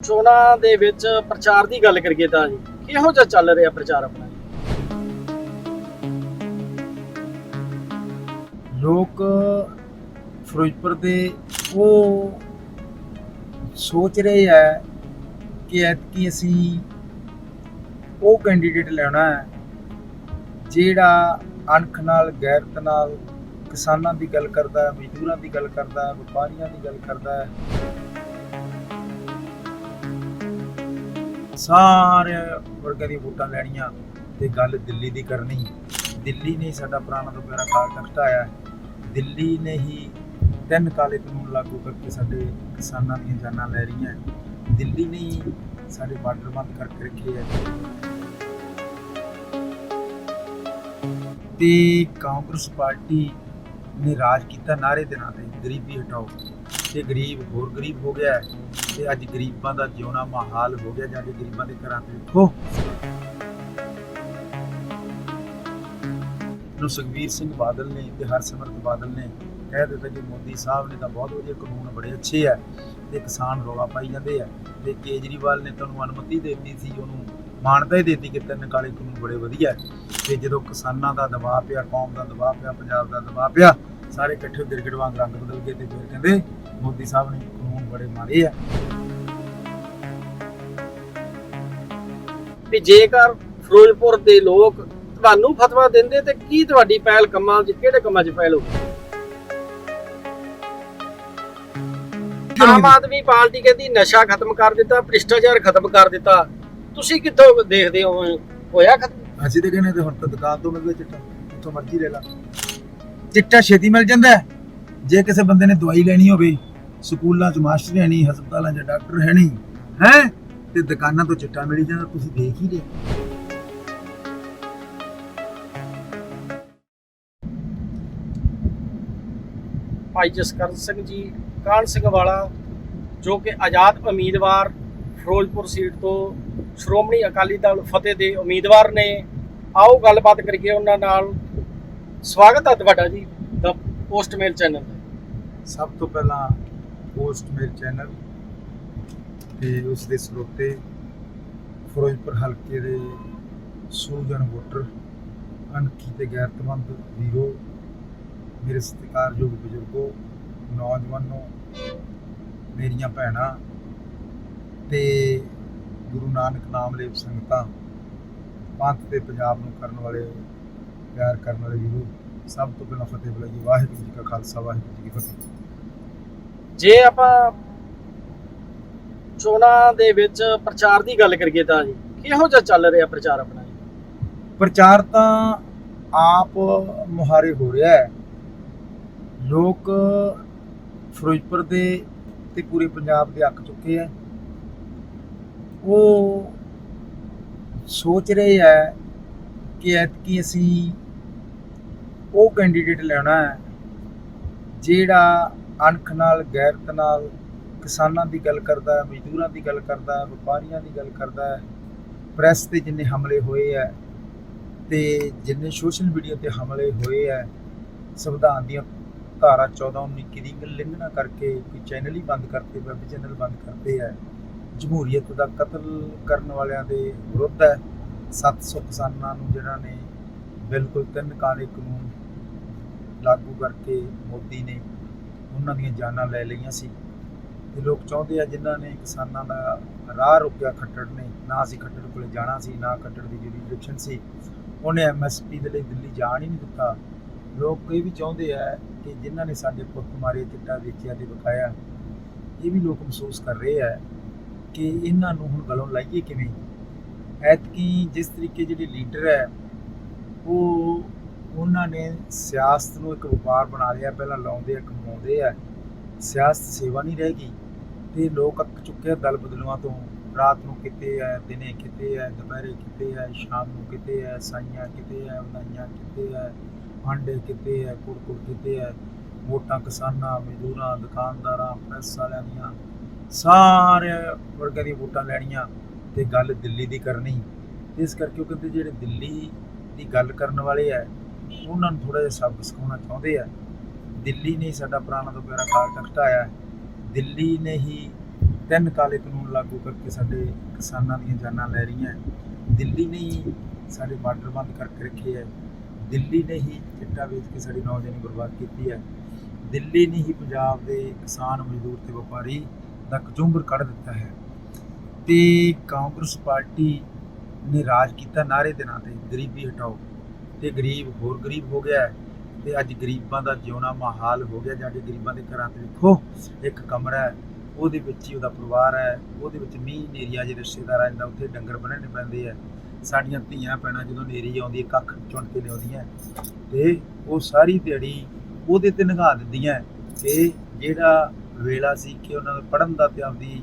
ਚੋਣਾਂ ਦੇ ਵਿੱਚ ਪ੍ਰਚਾਰ ਦੀ ਗੱਲ ਕਰੀਏ ਤਾਂ ਜੀ, ਕਿਹੋ ਜਿਹਾ ਚੱਲ ਰਿਹਾ ਪ੍ਰਚਾਰ ਆਪਣਾ? ਲੋਕ ਫਿਰੋਜ਼ਪੁਰ ਦੇ ਉਹ ਸੋਚ ਰਹੇ ਹੈ ਕਿ ਐਤਕੀ ਅਸੀਂ ਉਹ ਕੈਂਡੀਡੇਟ ਲੈਣਾ ਹੈ, ਜਿਹੜਾ ਅਣਖ ਨਾਲ, ਗੈਰਤ ਨਾਲ ਕਿਸਾਨਾਂ ਦੀ ਗੱਲ ਕਰਦਾ ਹੈ ਮਜ਼ਦੂਰਾਂ ਦੀ ਗੱਲ ਕਰਦਾ ਹੈ ਵਪਾਰੀਆਂ ਦੀ ਗੱਲ ਕਰਦਾ ਹੈ। ਸਾਰੇ ਵਰਗਾਂ ਦੀਆਂ ਵੋਟਾਂ ਲੈਣੀਆਂ ਤੇ ਗੱਲ ਦਿੱਲੀ ਦੀ ਕਰਨੀ। ਦਿੱਲੀ ਨੇ ਹੀ ਸਾਡਾ ਪੁਰਾਣਾ ਤੋਂ ਪਿਆਰਾ ਕਾਲ ਤਖਤ ਆਇਆ ਦਿੱਲੀ ਨੇ ਹੀ ਤਿੰਨ ਕਾਲੇ ਕਾਨੂੰਨ ਲਾਗੂ ਕਰਕੇ ਸਾਡੇ ਕਿਸਾਨਾਂ ਦੀਆਂ ਜਾਨਾਂ ਲੈ ਰਹੀਆਂ ਦਿੱਲੀ ਨੇ ਹੀ ਸਾਡੇ ਬਾਰਡਰ ਬੰਦ ਕਰਕੇ ਰੱਖੇ ਹੈ। ਤੇ ਕਾਂਗਰਸ ਪਾਰਟੀ ਨੇ ਰਾਜ ਕੀਤਾ ਨਾਰੇ ਦੇ ਨਾਂ ਤੇ, ਗਰੀਬੀ ਹਟਾਓ। ਤੇ ਗਰੀਬ ਹੋਰ ਗਰੀਬ ਹੋ ਗਿਆ ਹੈ ਤੇ ਅੱਜ ਗਰੀਬਾਂ ਦਾ ਜਿਉਣਾ ਮਹਾਲ ਹੋ ਗਿਆ, ਜਾ ਕੇ ਗਰੀਬਾਂ ਦੇ ਘਰਾਂ ਤੇ ਵੇਖੋ। ਨੂੰ ਸੁਖਬੀਰ ਸਿੰਘ ਬਾਦਲ ਨੇ, ਤੇ ਹਰਸਿਮਰਤ ਬਾਦਲ ਨੇ ਕਹਿ ਦਿੱਤਾ ਕਿ ਮੋਦੀ ਸਾਹਿਬ ਨੇ ਤਾਂ ਬਹੁਤ ਵਧੀਆ ਕਾਨੂੰਨ ਬੜੇ ਅੱਛੇ ਆ, ਤੇ ਕਿਸਾਨ ਰੌਲਾ ਪਾਈ ਜਾਂਦੇ ਆ, ਤੇ ਕੇਜਰੀਵਾਲ ਨੇ ਤੁਹਾਨੂੰ ਅਨੁਮਤੀ ਦੇ ਦਿੱਤੀ ਸੀ, ਉਹਨੂੰ ਮਾਨਤਾ ਹੀ ਦੇ ਦਿੱਤੀ ਕਿ ਤਿੰਨ ਕਾਲੇ ਕਾਨੂੰਨ ਬੜੇ ਵਧੀਆ ਤੇ ਜਦੋਂ ਕਿਸਾਨਾਂ ਦਾ ਦਬਾਅ ਪਿਆ, ਕੌਮ ਦਾ ਦਬਾਅ ਪਿਆ, ਪੰਜਾਬ ਦਾ ਦਬਾਅ ਪਿਆ, ਸਾਰੇ ਇਕੱਠੇ ਗਿਰਗਿਟ ਵਾਂਗ ਰੰਗ ਬਦਲ ਗਏ ਤੇ ਫਿਰ ਕਹਿੰਦੇ ਮੋਦੀ ਸਾਹਿਬ ਨੇ ਬੜੇ ਮਾਰੇ ਆ। ਵੀ ਜੇਕਰ ਫਿਰੋਜ਼ਪੁਰ ਦੇ ਲੋਕ ਤੁਹਾਨੂੰ ਫਤਵਾ ਦਿੰਦੇ ਤੇ ਕੀ ਤੁਹਾਡੀ ਪਹਿਲ ਕੰਮਾਂ 'ਚ ਕਿਹੜੇ ਕੰਮਾਂ 'ਚ ਪਹਿਲ ਹੋਊ ਆਮ ਆਦਮੀ ਪਾਰਟੀ ਕਹਿੰਦੀ ਨਸ਼ਾ ਖਤਮ ਕਰ ਦਿੱਤਾ ਭ੍ਰਿਸ਼ਟਾਚਾਰ ਖਤਮ ਕਰ ਦਿੱਤਾ। ਤੁਸੀਂ ਕਿੱਥੋਂ ਦੇਖਦੇ ਹੋ ਹੋਇਆ ਖਤਮ? ਅਸੀਂ ਤੇ ਕਹਿੰਦੇ ਹੁਣ ਤਾਂ ਦੁਕਾਨ ਤੋਂ ਮਿਲਦਾ ਚਿੱਟਾ ਜਿੱਥੋਂ ਮਰਜ਼ੀ ਲੈ ਲਾ। ਚਿੱਟਾ ਛੇਤੀ ਮਿਲ ਜਾਂਦਾ। ਜੇ ਕਿਸੇ ਬੰਦੇ ਨੇ ਦਵਾਈ ਲੈਣੀ ਹੋਵੇ ਸਕੂਲਾਂ 'ਚ ਮਾਸਟਰ ਹੈ ਨਹੀਂ ਹਸਪਤਾਲਾਂ 'ਚ ਡਾਕਟਰ ਹੈ ਨਹੀਂ ਹੈ? ਤੇ ਦੁਕਾਨਾਂ ਤੋਂ ਚਿੱਟਾ ਮਿਲ ਜਾਂਦਾ ਤੁਸੀਂ ਦੇਖ ਹੀ ਲਿਆ ਭਾਈ ਜਸਕਰਨ ਸਿੰਘ ਜੀ ਕਾਹਨ ਸਿੰਘ ਵਾਲਾ ਜੋ ਕਿ ਆਜ਼ਾਦ ਉਮੀਦਵਾਰ ਫਿਰੋਜ਼ਪੁਰ ਸੀਟ ਤੋਂ ਸ਼੍ਰੋਮਣੀ ਅਕਾਲੀ ਦਲ ਫਤਿਹ ਦੇ ਉਮੀਦਵਾਰ ਨੇ। ਆਓ ਗੱਲਬਾਤ ਕਰੀਏ ਉਹਨਾਂ ਨਾਲ। ਸਵਾਗਤ ਹੈ ਤੁਹਾਡਾ ਜੀ ਦਾ ਪੋਸਟਮੇਲ ਚੈਨਲ ਤੇ। ਸਭ ਤੋਂ ਪਹਿਲਾਂ ਪੋਸਟ ਮੇਲ ਚੈਨਲ ਤੇ ਉਸ ਦੇ ਸਰੋਤੇ ਫਿਰੋਜ਼ਪੁਰ ਹਲਕੇ ਦੇ ਸੂਜਨ ਵੋਟਰ, ਅਣਖੀ ਤੇ ਗੈਰਤਮੰਦ ਵੀਰੋ, ਮੇਰੇ ਸਤਿਕਾਰਯੋਗ ਬਜ਼ੁਰਗੋ, ਨੌਜਵਾਨੋ, ਮੇਰੀਆਂ ਭੈਣਾਂ ਤੇ ਗੁਰੂ ਨਾਨਕ ਨਾਮ ਲੇਵ ਸੰਗਤਾਂ, ਪੰਥ ਤੇ ਪੰਜਾਬ ਨੂੰ ਕਰਨ ਵਾਲੇ, ਪਿਆਰ ਕਰਨ ਵਾਲੇ ਵੀਰੋ, ਸਭ ਤੋਂ ਪਹਿਲਾਂ ਫਤਿਹ ਬੁਲਾਈਏ। ਵਾਹਿਗੁਰੂ ਜੀ ਕਾ ਖਾਲਸਾ, ਵਾਹਿਗੁਰੂ ਜੀ ਕੀ ਫਤਿਹ। ਜੇ ਆਪਾਂ ਚੋਣਾਂ ਦੇ ਵਿੱਚ ਪ੍ਰਚਾਰ ਦੀ ਗੱਲ ਕਰੀਏ ਤਾਂ ਜੀ, ਕਿਹੋ ਜਿਹਾ ਚੱਲ ਰਿਹਾ ਪ੍ਰਚਾਰ ਆਪਣਾ ਜੀ? ਪ੍ਰਚਾਰ ਤਾਂ ਆਪ ਮੁਹਾਰੇ ਹੋ ਰਿਹਾ ਹੈ ਲੋਕ ਫਿਰੋਜ਼ਪੁਰ ਦੇ ਤੇ ਪੂਰੇ ਪੰਜਾਬ ਦੇ ਅੱਕ ਚੁੱਕੇ ਹੈ ਉਹ ਸੋਚ ਰਹੇ ਹੈ ਕਿ ਐਤਕੀ ਅਸੀਂ ਉਹ ਕੈਂਡੀਡੇਟ ਲੈਣਾ ਹੈ ਜਿਹੜਾ ਅਣਖ ਨਾਲ ਗੈਰਤ ਨਾਲ, ਕਿਸਾਨਾਂ ਦੀ ਗੱਲ ਕਰਦਾ, ਮਜ਼ਦੂਰਾਂ ਦੀ ਗੱਲ ਕਰਦਾ, ਵਪਾਰੀਆਂ ਦੀ ਗੱਲ ਕਰਦਾ ਹੈ ਪ੍ਰੈਸ ਤੇ ਜਿੰਨੇ ਹਮਲੇ ਹੋਏ ਹੈ ਤੇ ਜਿੰਨੇ ਸੋਸ਼ਲ ਮੀਡੀਆ ਤੇ ਹਮਲੇ ਹੋਏ ਹੈ ਸੰਵਿਧਾਨ ਦੀਆਂ ਧਾਰਾ 14 19 ਦੀ ਉਲੰਘਣਾ ਕਰਕੇ ਕੋਈ ਚੈਨਲ ਹੀ ਬੰਦ ਕਰਤੇ, ਵੈਬ ਚੈਨਲ ਬੰਦ ਕਰਤੇ ਹੈ ਜਮਹੂਰੀਅਤ ਦਾ ਕਤਲ ਕਰਨ ਵਾਲਿਆਂ ਦੇ ਵਿਰੁੱਧ ਹੈ। 700 ਕਿਸਾਨਾਂ ਨੂੰ ਜਿਹੜਾ ਨੇ ਬਿਲਕੁਲ ਤਿੰਨ ਕਾਲੇ ਕਾਨੂੰਨ ਲਾਗੂ ਕਰਕੇ ਮੋਦੀ ਨੇ ਉਹਨਾਂ ਦੀਆਂ ਜਾਨਾਂ ਲੈ ਲਈਆਂ ਸੀ। ਤੇ ਲੋਕ ਚਾਹੁੰਦੇ ਆ ਜਿਨ੍ਹਾਂ ਨੇ ਕਿਸਾਨਾਂ ਦਾ ਰਾਹ ਰੁਕਿਆ ਖੱਟੜ ਨੇ, ਨਾ ਅਸੀਂ ਖੱਟੜ ਕੋਲੇ ਜਾਣਾ ਸੀ, ਨਾ ਖੱਟੜ ਦੀ ਜਿਹੜੀ ਡਿਰੈਕਸ਼ਨ ਸੀ, ਉਹਨੇ ਐਮਐਸਪੀ ਦੇ ਲਈ ਦਿੱਲੀ ਜਾਣ ਹੀ ਨਹੀਂ ਦਿੱਤਾ। ਲੋਕ ਇਹ ਵੀ ਚਾਹੁੰਦੇ ਆ ਕਿ ਜਿਨ੍ਹਾਂ ਨੇ ਸਾਡੇ ਪੁੱਤ ਮਾਰੇ, ਚਿੱਟਾ ਵੇਚਿਆ ਤੇ ਵਿਕਾਇਆ ਇਹ ਵੀ ਲੋਕ ਮਹਿਸੂਸ ਕਰ ਰਹੇ ਆ ਕਿ ਇਹਨਾਂ ਨੂੰ ਹੁਣ ਗਲੋਂ ਲਾਈਏ ਕਿਵੇਂ? ਐਤਕੀ ਜਿਸ ਤਰੀਕੇ ਜਿਹੜੇ ਲੀਡਰ ਹੈ ਉਹ ਉਹਨਾਂ ਨੇ ਸਿਆਸਤ ਨੂੰ ਇੱਕ ਵਪਾਰ ਬਣਾ ਲਿਆ, ਪਹਿਲਾਂ ਲਾਉਂਦੇ ਆ, ਕਮਾਉਂਦੇ ਆ। ਸਿਆਸਤ ਸੇਵਾ ਨਹੀਂ ਰਹਿ ਗਈ ਤੇ ਲੋਕ ਅੱਕ ਚੁੱਕੇ ਆ ਦਲ ਬਦਲੂਆਂ ਤੋਂ। ਰਾਤ ਨੂੰ ਕਿਤੇ ਆ ਦਿਨੇ ਕਿਤੇ ਆ ਦੁਪਹਿਰੇ ਕਿਤੇ ਆ ਸ਼ਾਮ ਨੂੰ ਕਿਤੇ ਆ ਸਾਈਆਂ ਕਿਤੇ ਆ ਵਧਾਈਆਂ ਕਿਤੇ ਆ ਆਂਡੇ ਕਿਤੇ ਆ ਕੁੜਕੁੜ ਕਿਤੇ ਆ ਵੋਟਾਂ ਕਿਸਾਨਾਂ, ਮਜ਼ਦੂਰਾਂ, ਦੁਕਾਨਦਾਰਾਂ, ਪ੍ਰੈਸ ਵਾਲਿਆਂ ਦੀਆਂ ਸਾਰੇ ਵਰਗਾਂ ਦੀਆਂ ਵੋਟਾਂ ਲੈਣੀਆਂ ਤੇ ਗੱਲ ਦਿੱਲੀ ਦੀ ਕਰਨੀ। ਇਸ ਕਰਕੇ ਉਹ ਕਹਿੰਦੇ ਜਿਹੜੇ ਦਿੱਲੀ ਦੀ ਗੱਲ ਕਰਨ ਵਾਲੇ ਆ ਉਹਨਾਂ ਨੂੰ ਥੋੜਾ ਜਿਹਾ ਸਬਕ ਸਿਖਾਉਣਾ ਚਾਹੁੰਦੇ ਆ। ਦਿੱਲੀ ਨੇ ਹੀ ਸਾਡਾ ਪੁਰਾਣਾ ਤੋਂ ਪਿਆਰਾ ਕਾਲ ਘਟਾਇਆ ਦਿੱਲੀ ਨੇ ਹੀ ਤਿੰਨ ਕਾਲੇ ਕਾਨੂੰਨ ਲਾਗੂ ਕਰਕੇ ਸਾਡੇ ਕਿਸਾਨਾਂ ਦੀਆਂ ਜਾਨਾਂ ਲੈ ਰਹੀਆਂ। ਦਿੱਲੀ ਨੇ ਹੀ ਸਾਡੇ ਬਾਰਡਰ ਬੰਦ ਕਰਕੇ ਰੱਖੇ ਹੈ ਦਿੱਲੀ ਨੇ ਹੀ ਚਿੱਟਾ ਵੇਚ ਕੇ ਸਾਡੀ ਨੌਜਵਾਨੀ ਬਰਬਾਦ ਕੀਤੀ ਹੈ ਦਿੱਲੀ ਨੇ ਹੀ ਪੰਜਾਬ ਦੇ ਕਿਸਾਨ ਮਜ਼ਦੂਰ ਤੇ ਵਪਾਰੀ ਦਾ ਕਚੁੰਬਰ ਕੱਢ ਦਿੱਤਾ ਹੈ। ਤੇ ਕਾਂਗਰਸ ਪਾਰਟੀ ਨੇ ਰਾਜ ਕੀਤਾ ਨਾਰੇ ਦੇ ਨਾਂ ਤੇ, ਗਰੀਬੀ ਹਟਾਓ। ਤੇ ਗਰੀਬ ਹੋਰ ਗਰੀਬ ਹੋ ਗਿਆ ਹੈ ਤੇ ਅੱਜ ਗਰੀਬਾਂ ਦਾ ਜਿਉਣਾ ਮਹਾਲ ਹੋ ਗਿਆ ਜਾ ਕੇ ਗਰੀਬਾਂ ਦੇ ਘਰਾਂ ਤੇ ਦੇਖੋ ਇੱਕ ਕਮਰਾ ਹੈ ਉਹਦੇ ਵਿੱਚ ਹੀ ਉਹਦਾ ਪਰਿਵਾਰ ਹੈ ਉਹਦੇ ਵਿੱਚ ਮੀਂਹ ਨੇਰੀਆ ਜੇ ਰਿਸ਼ਤੇਦਾਰ ਆ ਜਾਂਦਾ ਉੱਥੇ ਡੰਗਰ ਬੰਨ੍ਹਣੇ ਪੈਂਦੇ ਆ ਸਾਡੀਆਂ ਧੀਆਂ ਪੈਣਾ ਜਦੋਂ ਨੇਰੀ ਆਉਂਦੀ ਹੈ ਕੱਖ ਚੁਣ ਕੇ ਲਿਆਉਂਦੀਆਂ ਤੇ ਉਹ ਸਾਰੀ ਦਿਹਾੜੀ ਉਹਦੇ ਤੇ ਨਿਗਾਹ ਦਿੰਦੀਆਂ ਕਿ ਜਿਹੜਾ ਵੇਲਾ ਸੀ ਕਿ ਉਹਨਾਂ ਨੂੰ ਪੜਨ ਦਾ ਤੇ ਆਪਦੀ